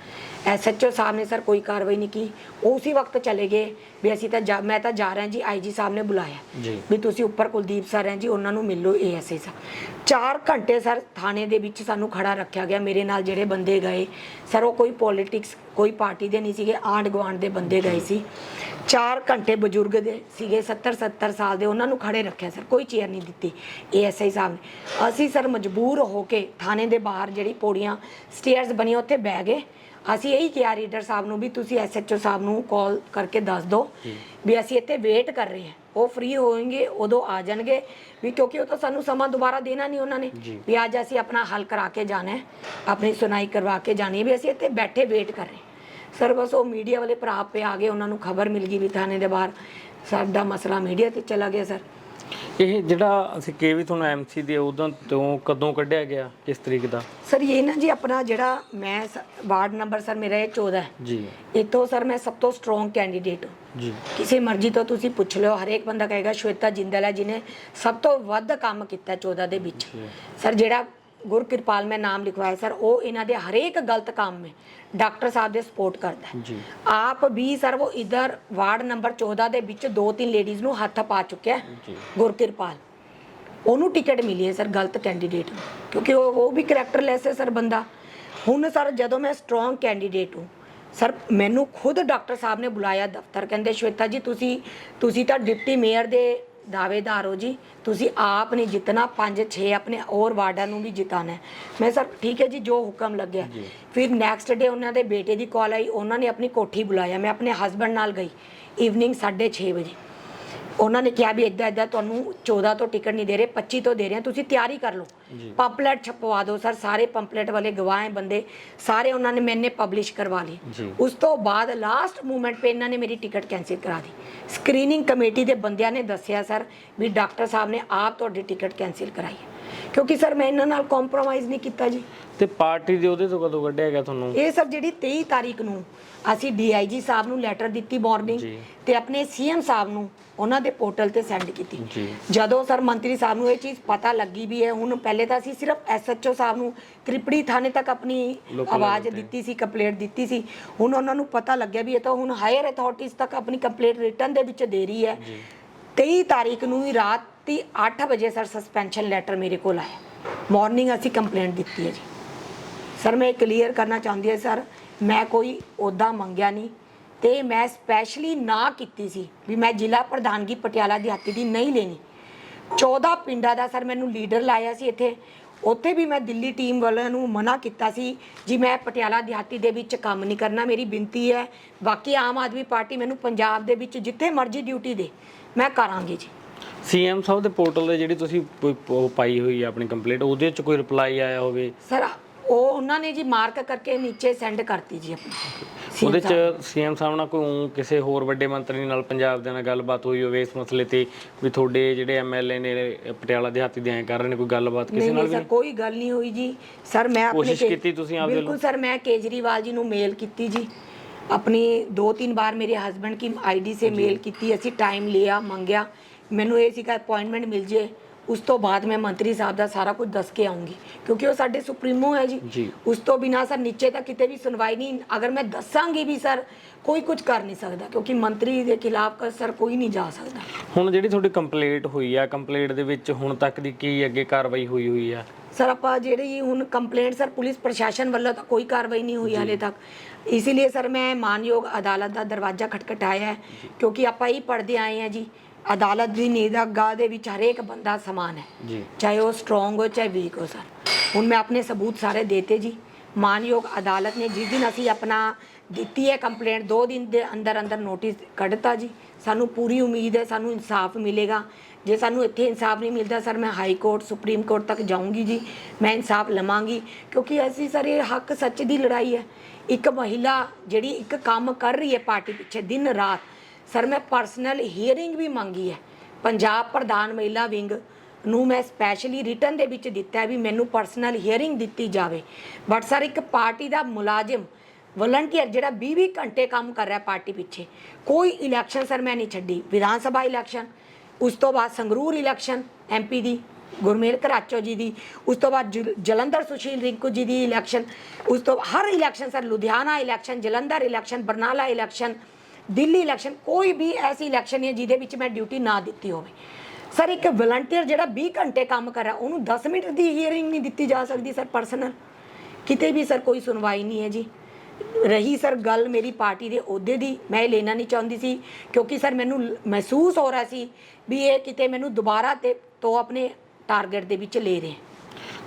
B: ਐਸਐਚਓ ਸਾਹਿਬ ਨੇ ਸਰ ਕੋਈ ਕਾਰਵਾਈ ਨਹੀਂ ਕੀ ਉਹ ਉਸੇ ਵਕਤ ਚਲੇ ਗਏ ਵੀ ਅਸੀਂ ਤਾਂ ਜਾ- ਮੈਂ ਤਾਂ ਜਾ ਰਿਹਾ ਜੀ ਆਈਜੀ ਸਾਹਿਬ ਨੇ ਬੁਲਾਇਆ।
A: ਜੀ।
B: ਵੀ ਤੁਸੀਂ ਉੱਪਰ ਕੁਲਦੀਪ ਸਰ ਹੈ ਜੀ ਉਹਨਾਂ ਨੂੰ ਮਿਲੋ ਏਐਸਏ ਸਾਹਿਬ 4 ਘੰਟੇ ਸਰ ਥਾਣੇ ਦੇ ਵਿੱਚ ਸਾਨੂੰ ਖੜਾ ਰੱਖਿਆ ਗਿਆ ਮੇਰੇ ਨਾਲ ਜਿਹੜੇ ਬੰਦੇ ਗਏ ਸਰ ਉਹ ਕੋਈ ਪੋਲਿਟਿਕਸ ਕੋਈ ਪਾਰਟੀ ਦੇ ਨਹੀਂ ਸੀਗੇ ਆਂਡ ਗਵਾਂਡ ਦੇ ਬੰਦੇ ਗਏ ਸੀ। 4 ਘੰਟੇ ਬਜ਼ੁਰਗ ਦੇ ਸੀਗੇ 70 70 ਸਾਲ ਦੇ ਉਹਨਾਂ ਨੂੰ ਖੜੇ ਰੱਖਿਆ ਸਰ ਕੋਈ ਚੇਅਰ ਨਹੀਂ ਦਿੱਤੀ ਏਐਸਆਈ ਸਾਹਿਬ ਨੇ। ਅਸੀਂ ਸਰ ਮਜਬੂਰ ਹੋ ਕੇ ਥਾਣੇ ਦੇ ਬਾਹਰ ਜਿਹੜੀ ਪੌੜੀਆਂ ਸਟੇਅਰਸ ਬਣੀਆਂ ਉੱਥੇ ਬਹਿ ਗਏ। ਅਸੀਂ ਇਹੀ ਕਿਹਾ ਰੀਡਰ ਸਾਹਿਬ ਨੂੰ ਵੀ ਤੁਸੀਂ ਐਸਐਚਓ ਸਾਹਿਬ ਨੂੰ ਕਾਲ ਕਰਕੇ ਦੱਸ ਦਿਓ ਵੀ ਅਸੀਂ ਇੱਥੇ ਵੇਟ ਕਰ ਰਹੇ ਹਾਂ ਉਹ ਫ੍ਰੀ ਹੋਣਗੇ ਉਦੋਂ ਆ ਜਾਣਗੇ ਵੀ ਕਿਉਂਕਿ ਉਹ ਤਾਂ ਸਾਨੂੰ ਸਮਾਂ ਦੁਬਾਰਾ ਦੇਣਾ ਨਹੀਂ ਉਹਨਾਂ ਨੇ। ਵੀ ਅੱਜ ਅਸੀਂ ਆਪਣਾ ਹੱਲ ਕਰਾ ਕੇ ਜਾਣਾ ਹੈ ਆਪਣੀ ਸੁਣਾਈ ਕਰਵਾ ਕੇ ਜਾਣੀ ਹੈ ਵੀ ਅਸੀਂ ਇੱਥੇ ਬੈਠੇ ਵੇਟ ਕਰ ਰਹੇ ਹਾਂ। ਸਰ ਬਸ ਉਹ ਮੀਡੀਆ ਵਾਲੇ ਭਰਾ ਪੇ ਆ ਗਏ ਉਹਨਾਂ ਨੂੰ ਖਬਰ ਮਿਲ ਗਈ ਵੀ ਥਾਣੇ ਦੇ ਬਾਹਰ ਸਾਡਾ ਮਸਲਾ ਮੀਡੀਆ ਤੇ ਚਲਾ ਗਿਆ ਸਰ
A: ਇਹ ਜਿਹੜਾ ਅਸੀਂ ਕਿ ਵੀ ਤੁਹਾਨੂੰ ਐਮਸੀ ਦੇ ਉਦੋਂ ਤੋਂ ਕਦੋਂ ਕੱਢਿਆ ਗਿਆ ਕਿਸ ਤਰੀਕ ਦਾ?
B: ਸਰ ਇਹ ਨਾ ਜੀ ਆਪਣਾ ਜਿਹੜਾ ਮੈਂ ਸ- ਵਾਰਡ ਨੰਬਰ ਸਰ ਮੇਰਾ ਇਹ 14 ਹੈ।
A: ਜੀ।
B: ਇੱਥੋਂ ਸਰ ਮੈਂ ਸਭ ਤੋਂ ਸਟਰੋਂਗ ਕੈਂਡੀਡੇਟ ਹਾਂ।
A: ਜੀ।
B: ਕਿਸੇ ਮਰਜ਼ੀ ਤੋਂ ਤੁਸੀਂ ਪੁੱਛ ਲਿਓ ਹਰੇਕ ਬੰਦਾ ਕਹੇਗਾ ਸ਼ਵੇਤਾ ਜਿੰਦਲ ਹੈ ਜਿਨੇ ਸਭ ਤੋਂ ਵੱਧ ਕੰਮ ਕੀਤਾ 14 ਦੇ ਵਿੱਚ। ਸਰ ਜਿਹੜਾ ਗੁਰਕਿਰਪਾਲ ਮੈਂ ਨਾਮ ਲਿਖਵਾਇਆ ਸਰ ਉਹ ਇਹਨਾਂ ਦੇ ਹਰੇਕ ਗਲਤ ਕੰਮ में ਡਾਕਟਰ ਸਾਹਿਬ ਦੇ ਸਪੋਰਟ ਕਰਦਾ ਹੈ।
A: ਜੀ।
B: ਆਪ ਵੀ ਸਰ ਉਹ ਇਧਰ ਵਾਰਡ ਨੰਬਰ 14 ਦੇ ਵਿੱਚ ਦੋ ਤਿੰਨ ਲੇਡੀਜ਼ ਨੂੰ ਹੱਥ ਪਾ ਚੁੱਕਿਆ ਹੈ
A: ਜੀ।
B: ਗੁਰਕਿਰਪਾਲ ਉਹਨੂੰ ਟਿਕਟ ਮਿਲੀ ਹੈ ਸਰ ਗਲਤ ਕੈਂਡੀਡੇਟ ਨੂੰ। ਕਿਉਂਕਿ ਉਹ ਉਹ ਵੀ ਕਰੈਕਟਰਲੈਸ ਹੈ ਸਰ ਬੰਦਾ। ਹੁਣ ਸਰ ਜਦੋਂ ਮੈਂ ਸਟਰੋਂਗ ਕੈਂਡੀਡੇਟ ਹੂੰ ਸਰ ਮੈਨੂੰ ਖੁਦ ਡਾਕਟਰ ਸਾਹਿਬ ਨੇ ਬੁਲਾਇਆ ਦਫ਼ਤਰ। ਕਹਿੰਦੇ ਸ਼ਵੇਤਾ ਜੀ ਤੁਸੀਂ ਤੁਸੀਂ ਤਾਂ ਡਿਪਟੀ ਮੇਅਰ ਦੇ ਦਾਅਵੇਦਾਰ ਹੋ ਜੀ। ਤੁਸੀਂ ਆਪ ਨਹੀਂ ਜਿੱਤਣਾ 5 6 ਆਪਣੇ ਹੋਰ ਵਾਰਡਾਂ ਨੂੰ ਵੀ ਜਿਤਾਣਾ ਹੈ। ਮੈਂ ਸਰ ਠੀਕ ਹੈ ਜੀ ਜੋ ਹੁਕਮ ਲੱਗਿਆ। ਫਿਰ ਨੈਕਸਟ ਡੇ ਉਹਨਾਂ ਦੇ ਬੇਟੇ ਦੀ ਕਾਲ ਆਈ ਉਹਨਾਂ ਨੇ ਆਪਣੀ ਕੋਠੀ ਬੁਲਾਇਆ। ਮੈਂ ਆਪਣੇ ਹਸਬੰਡ ਨਾਲ ਗਈ। ਈਵਨਿੰਗ 6:30 ਵਜੇ। ਉਹਨਾਂ ਨੇ ਕਿਹਾ ਵੀ ਇਦਾਂ ਇਦਾਂ ਤੁਹਾਨੂੰ 14 ਤੋਂ ਟਿਕਟ ਨਹੀਂ ਦੇ ਰਹੇ 25 ਤੋਂ ਦੇ ਰਹੇ ਹਾਂ ਤੁਸੀਂ ਤਿਆਰੀ ਕਰ ਲਓ। ਪੰਪਲੇਟ ਛਪਵਾ ਦਿਓ ਸਰ ਸਾਰੇ ਪੰਪਲੇਟ ਵਾਲੇ ਗਵਾਹ ਹੈ ਬੰਦੇ ਸਾਰੇ ਉਹਨਾਂ ਨੇ ਮੈਨੇ ਪਬਲਿਸ਼ ਕਰਵਾ ਲਈ ਉਸ ਤੋਂ ਬਾਅਦ ਲਾਸਟ ਮੂਮੈਂਟ 'ਤੇ ਇਹਨਾਂ ਨੇ ਮੇਰੀ ਟਿਕਟ ਕੈਂਸਲ ਕਰਾ ਦੀ ਸਕਰੀਨਿੰਗ ਕਮੇਟੀ ਦੇ ਬੰਦਿਆਂ ਨੇ ਦੱਸਿਆ ਸਰ ਵੀ ਡਾਕਟਰ ਸਾਹਿਬ ਨੇ ਆਪ ਤੁਹਾਡੀ ਟਿਕਟ ਕੈਂਸਲ ਕਰਾਈ ਕਿਉਂਕਿ ਸਰ ਮੈਂ ਇਹਨਾਂ ਨਾਲ ਕੰਪਰੋਮਾਈਜ਼ ਨਹੀਂ ਕੀਤਾ ਜੀ।
A: ਤੇ ਪਾਰਟੀ ਦੇ ਉਹਦੇ ਤੋਂ ਕਦੋਂ ਕੱਢਿਆ ਗਿਆ ਤੁਹਾਨੂੰ?
B: ਇਹ ਸਰ ਜਿਹੜੀ 23 ਤਾਰੀਖ ਨੂੰ ਅਸੀਂ ਡੀਆਈਜੀ ਸਾਹਿਬ ਨੂੰ ਲੈਟਰ ਦਿੱਤੀ ਮਾਰਨਿੰਗ
A: ਜੀ।
B: ਤੇ ਆਪਣੇ ਸੀਐਮ ਸਾਹਿਬ ਨੂੰ ਉਹਨਾਂ ਦੇ ਪੋਰਟਲ ਤੇ ਸੈਂਡ ਕੀਤੀ।
A: ਜੀ।
B: ਜਦੋਂ ਸਰ ਮੰਤਰੀ ਸਾਹਿਬ ਨੂੰ ਇਹ ਚੀਜ਼ ਪਤਾ ਲੱਗੀ ਵੀ ਹੈ ਹੁਣ ਪਹਿਲੇ ਤਾਂ ਅਸੀਂ ਸਿਰਫ ਐਸਐਚਓ ਸਾਹਿਬ ਨੂੰ ਤ੍ਰਿਪੜੀ ਥਾਣੇ ਤੱਕ ਆਪਣੀ
A: Local
B: ਆਵਾਜ਼
A: level ਤੇ।
B: ਦਿੱਤੀ ਸੀ ਕੰਪਲੇਂਟ ਦਿੱਤੀ ਸੀ। ਹੁਣ ਉਹਨਾਂ ਨੂੰ ਪਤਾ ਲੱਗਿਆ ਵੀ ਇਹ ਤਾਂ ਹੁਣ ਹਾਇਰ ਅਥਾਰਟੀਜ਼ ਤੱਕ ਆਪਣੀ ਕੰਪਲੇਂਟ ਰਿਟਰਨ ਦੇ ਵਿੱਚ ਦੇ ਰਹੀ ਹੈ। 23 ਤਾਰੀਖ ਨੂੰ ਹੀ ਰਾਤੀ 8 ਵਜੇ ਸਰ ਸਸਪੈਂਸ਼ਨ ਲੈਟਰ ਮੇਰੇ ਕੋਲ ਆਇਆ। ਮਾਰਨਿੰਗ ਅਸੀਂ ਕੰਪਲੇਂਟ ਦਿੱਤੀ ਹੈ ਜੀ। ਸਰ ਮੈਂ ਕਲੀਅਰ ਕਰਨਾ ਚਾਹੁੰਦੀ ਹਾਂ ਸਰ, ਮੈਂ ਕੋਈ ਅਹੁਦਾ ਮੰਗਿਆ ਨਹੀਂ ਤੇ ਮੈਂ ਸਪੈਸ਼ਲੀ ਨਾ ਕੀਤੀ ਸੀ ਵੀ ਮੈਂ ਜ਼ਿਲ੍ਹਾ ਪ੍ਰਧਾਨਗੀ ਪਟਿਆਲਾ ਦਿਹਾਤੀ ਦੀ ਨਹੀਂ ਲੈਣੀ। 14 ਪਿੰਡਾਂ ਦਾ ਸਰ ਮੈਨੂੰ ਲੀਡਰ ਲਾਇਆ ਸੀ ਇੱਥੇ। ਉੱਥੇ ਵੀ ਮੈਂ ਦਿੱਲੀ ਟੀਮ ਵਾਲਿਆਂ ਨੂੰ ਮਨਾ ਕੀਤਾ ਸੀ ਜੀ ਮੈਂ ਪਟਿਆਲਾ ਦਿਹਾਤੀ ਦੇ ਵਿੱਚ ਕੰਮ ਨਹੀਂ ਕਰਨਾ, ਮੇਰੀ ਬੇਨਤੀ ਹੈ। ਬਾਕੀ ਆਮ ਆਦਮੀ ਪਾਰਟੀ ਮੈਨੂੰ ਪੰਜਾਬ ਦੇ ਵਿੱਚ ਜਿੱਥੇ ਮਰਜ਼ੀ ਡਿਊਟੀ ਦੇ, ਮੈਂ ਕਰਾਂਗੀ ਜੀ।
A: ਸੀਐਮ ਸਾਹਿਬ ਦੇ ਪੋਰਟਲ ਤੇ ਜਿਹੜੀ ਤੁਸੀਂ ਪ- ਉਹ ਪਾਈ ਹੋਈ ਹੈ ਆਪਣੀ ਕੰਪਲੀਟ ਉਹਦੇ ਚ ਕੋਈ ਰਿਪਲਾਈ ਆਇਆ ਹੋਵੇ?
B: ਸਰ ਉਹ ਉਹਨਾਂ ਨੇ ਜੀ ਮਾਰਕ ਕਰਕੇ ਨੀਚੇ ਸੈਂਡ ਕਰਤੀ ਜੀ ਆਪਣੀ।
A: ਉਹਦੇ ਚ ਸੀਐਮ ਸਾਹਿਬ ਨਾਲ ਕੋਈ ਊਂ ਕਿਸੇ ਹੋਰ ਵੱਡੇ ਮੰਤਰੀ ਨਾਲ ਪੰਜਾਬ ਦੇ ਨਾਲ ਗੱਲਬਾਤ ਹੋਈ ਹੋਵੇ ਇਸ ਮਸਲੇ ਤੇ ਵੀ ਤੁਹਾਡੇ ਜਿਹੜੇ ਐਮਐਲਏ ਨੇ ਪਟਿਆਲਾ ਦਿਹਾਤੀ ਦੇ ਐਂ ਕਰ ਰਹੇ ਨੇ ਕੋਈ ਗੱਲਬਾਤ ਕਿਸੇ
B: ਨਹੀਂ
A: ਨਾਲ
B: ਨਹੀਂ
A: ਵੀ
B: ਸਰ ਕੋਈ ਗੱਲ ਨਹੀਂ ਹੋਈ ਜੀ। ਸਰ ਮੈਂ ਆਪਣੇ
A: ਕੋਸ਼ਿਸ਼
B: ਕੇ-
A: ਕੀਤੀ ਤੁਸੀਂ ਆਪਦੇ
B: ਬਿਲਕੁਲ ਸਰ ਮੈਂ ਕੇਜਰੀਵਾਲ ਜੀ ਨੂੰ ਮੇਲ ਕੀਤੀ ਜੀ। ਆਪਣੀ ਦੋ ਤਿੰਨ ਵਾਰ ਮੇਰੇ ਹਸਬੰਡ ਕੀ ਆਈਡੀ ਸੇ ਮੇਲ ਕੀਤੀ ਅਸੀਂ ਟਾਈਮ ਲਿਆ ਮੰਗਿਆ। ਮੈਨੂੰ ਇਹ ਸੀ ਕਿ ਅਪਾਇੰਟਮੈਂਟ ਮਿਲ ਜੇ ਉਸ ਤੋਂ ਬਾਅਦ ਮੈਂ ਮੰਤਰੀ ਸਾਹਿਬ ਦਾ ਸਾਰਾ ਕੁਝ ਦੱਸ ਕੇ ਆਉਂਗੀ। ਕਿਉਂਕਿ ਉਹ ਸਾਡੇ ਸੁਪਰੀਮੋ ਹੈ ਜੀ। ਉਸ ਤੋਂ ਬਿਨਾ ਸਰ ਨੀਚੇ ਤੱਕ ਕਿਤੇ ਵੀ ਸੁਣਵਾਈ ਨਹੀਂ ਅਗਰ ਮੈਂ ਦੱਸਾਂਗੀ ਵੀ ਸਰ ਕੋਈ ਕੁਝ ਕਰ ਨਹੀਂ ਸਕਦਾ ਕਿਉਂਕਿ ਮੰਤਰੀ ਦੇ ਖਿਲਾਫ ਸਰ ਕੋਈ ਨਹੀਂ ਜਾ ਸਕਦਾ।
A: ਹੁਣ ਜਿਹੜੀ ਤੁਹਾਡੀ ਕੰਪਲੀਟ ਹੋਈ ਆ ਕੰਪਲੀਟ ਦੇ ਵਿੱਚ ਹੁਣ ਤੱਕ ਦੀ ਕੀ ਅੱਗੇ ਕਾਰਵਾਈ ਹੋਈ ਹੋਈ ਆ?
B: ਸਰ ਆਪਾਂ ਜਿਹੜੀ ਹੁਣ ਕੰਪਲੇਂਟ ਸਰ ਪੁਲਿਸ ਪ੍ਰਸ਼ਾਸਨ ਵੱਲੋਂ ਤਾਂ ਕੋਈ ਕਾਰਵਾਈ ਨਹੀਂ ਹੋਈ ਹਾਲੇ ਤੱਕ। ਇਸੇ ਲਈ ਸਰ ਮੈਂ ਮਾਨਯੋਗ ਅਦਾਲਤ ਦਾ ਦਰਵਾਜ਼ਾ ਖਟਖਟਾਇਆ ਹੈ ਕਿਉਂਕਿ ਆਪਾਂ ਇਹ ਪੜ੍ਹਦੇ ਆਏ ਹਾਂ ਜੀ। ਅਦਾਲਤ ਦੀ ਨਿਗਾਹ ਦੇ ਵਿੱਚ ਹਰੇਕ ਬੰਦਾ ਸਮਾਨ ਹੈ।
A: ਜੀ।
B: ਚਾਹੇ ਉਹ ਸਟਰੋਂਗ ਹੋ ਚਾਹੇ ਵੀਕ ਹੋ ਸਰ। ਹੁਣ ਮੈਂ ਆਪਣੇ ਸਬੂਤ ਸਾਰੇ ਦੇਤੇ ਜੀ। ਮਾਨਯੋਗ ਅਦਾਲਤ ਨੇ ਜਿਸ ਦਿਨ ਅਸੀਂ ਆਪਣਾ ਦਿੱਤੀ ਹੈ ਕੰਪਲੇਂਟ ਦੋ ਦਿਨ ਦੇ ਅੰਦਰ ਅੰਦਰ ਨੋਟਿਸ ਕੱਢਤਾ ਜੀ। ਸਾਨੂੰ ਪੂਰੀ ਉਮੀਦ ਹੈ ਸਾਨੂੰ ਇਨਸਾਫ ਮਿਲੇਗਾ। ਜੇ ਸਾਨੂੰ ਇੱਥੇ ਇਨਸਾਫ ਨਹੀਂ ਮਿਲਦਾ ਸਰ ਮੈਂ ਹਾਈ ਕੋਰਟ ਸੁਪਰੀਮ ਕੋਰਟ ਤੱਕ ਜਾਊਂਗੀ ਜੀ। ਮੈਂ ਇਨਸਾਫ ਲਵਾਂਗੀ। ਕਿਉਂਕਿ ਅਸੀਂ ਸਰ ਇਹ ਹੱਕ ਸੱਚ ਦੀ ਲੜਾਈ ਹੈ। ਇੱਕ ਮਹਿਲਾ ਜਿਹੜੀ ਇੱਕ ਕੰਮ ਕਰ ਰਹੀ ਹੈ ਪਾਰਟੀ ਪਿੱਛੇ ਦਿਨ ਰਾਤ ਸਰ ਮੈਂ ਪਰਸਨਲ ਹੀਅਰਿੰਗ ਵੀ ਮੰਗੀ ਹੈ। ਪੰਜਾਬ ਪ੍ਰਧਾਨ ਮਹਿਲਾ ਵਿੰਗ ਨੂੰ ਮੈਂ ਸਪੈਸ਼ਲੀ ਰਿਟਰਨ ਦੇ ਵਿੱਚ ਦਿੱਤਾ ਵੀ ਮੈਨੂੰ ਪਰਸਨਲ ਹੀਅਰਿੰਗ ਦਿੱਤੀ ਜਾਵੇ। ਬਟ ਸਰ ਇੱਕ ਪਾਰਟੀ ਦਾ ਮੁਲਾਜ਼ਮ ਵਲੰਟੀਅਰ ਜਿਹੜਾ 20-20 ਘੰਟੇ ਕੰਮ ਕਰ ਰਿਹਾ ਪਾਰਟੀ ਪਿੱਛੇ, ਕੋਈ ਇਲੈਕਸ਼ਨ ਸਰ ਮੈਂ ਨਹੀਂ ਛੱਡੀ। ਵਿਧਾਨ ਸਭਾ ਇਲੈਕਸ਼ਨ ਉਸ ਤੋਂ ਬਾਅਦ ਸੰਗਰੂਰ ਇਲੈਕਸ਼ਨ ਐਮਪੀ ਦੀ, ਗੁਰਮੇਲ ਘਰਾਚੋ ਜੀ ਦੀ, ਉਸ ਤੋਂ ਬਾਅਦ ਜਲ- ਜਲੰਧਰ ਸੁਸ਼ੀਲ ਰਿੰਕੂ ਜੀ ਦੀ ਇਲੈਕਸ਼ਨ ਉਸ ਤੋਂ, ਹਰ election sir Ludhiana election Jalandhar election Barnala election Delhi election ਕੋਈ ਵੀ ਐਸੀ ਇਲੈਕਸ਼ਨ ਨਹੀਂ ਹੈ ਜਿਹਦੇ ਵਿੱਚ ਮੈਂ ਡਿਊਟੀ ਨਾ ਦਿੱਤੀ ਹੋਵੇ। ਸਰ ਇੱਕ ਵਲੰਟੀਅਰ ਜਿਹੜਾ 20 ਘੰਟੇ ਕੰਮ ਕਰ ਰਿਹਾ, ਉਹਨੂੰ 10 ਮਿੰਟ ਦੀ ਹੀਅਰਿੰਗ ਨਹੀਂ ਦਿੱਤੀ ਜਾ ਸਕਦੀ ਸਰ ਪਰਸਨਲ ਕਿਤੇ ਵੀ ਸਰ ਕੋਈ ਸੁਣਵਾਈ ਨਹੀਂ ਹੈ ਜੀ। ਰਹੀ ਸਰ ਗੱਲ ਮੇਰੀ ਪਾਰਟੀ ਦੇ ਅਹੁਦੇ ਦੀ, ਮੈਂ ਇਹ ਲੈਣਾ ਨਹੀਂ ਚਾਹੁੰਦੀ ਸੀ, ਕਿਉਂਕਿ ਸਰ ਮੈਨੂੰ ਮਹਿਸੂਸ ਹੋ ਰਿਹਾ ਸੀ ਵੀ ਇਹ ਕਿਤੇ ਮੈਨੂੰ ਦੁਬਾਰਾ ਤੇ ਤੋਂ ਆਪਣੇ ਟਾਰਗੇਟ ਦੇ ਵਿੱਚ ਲੈ ਰਹੇ।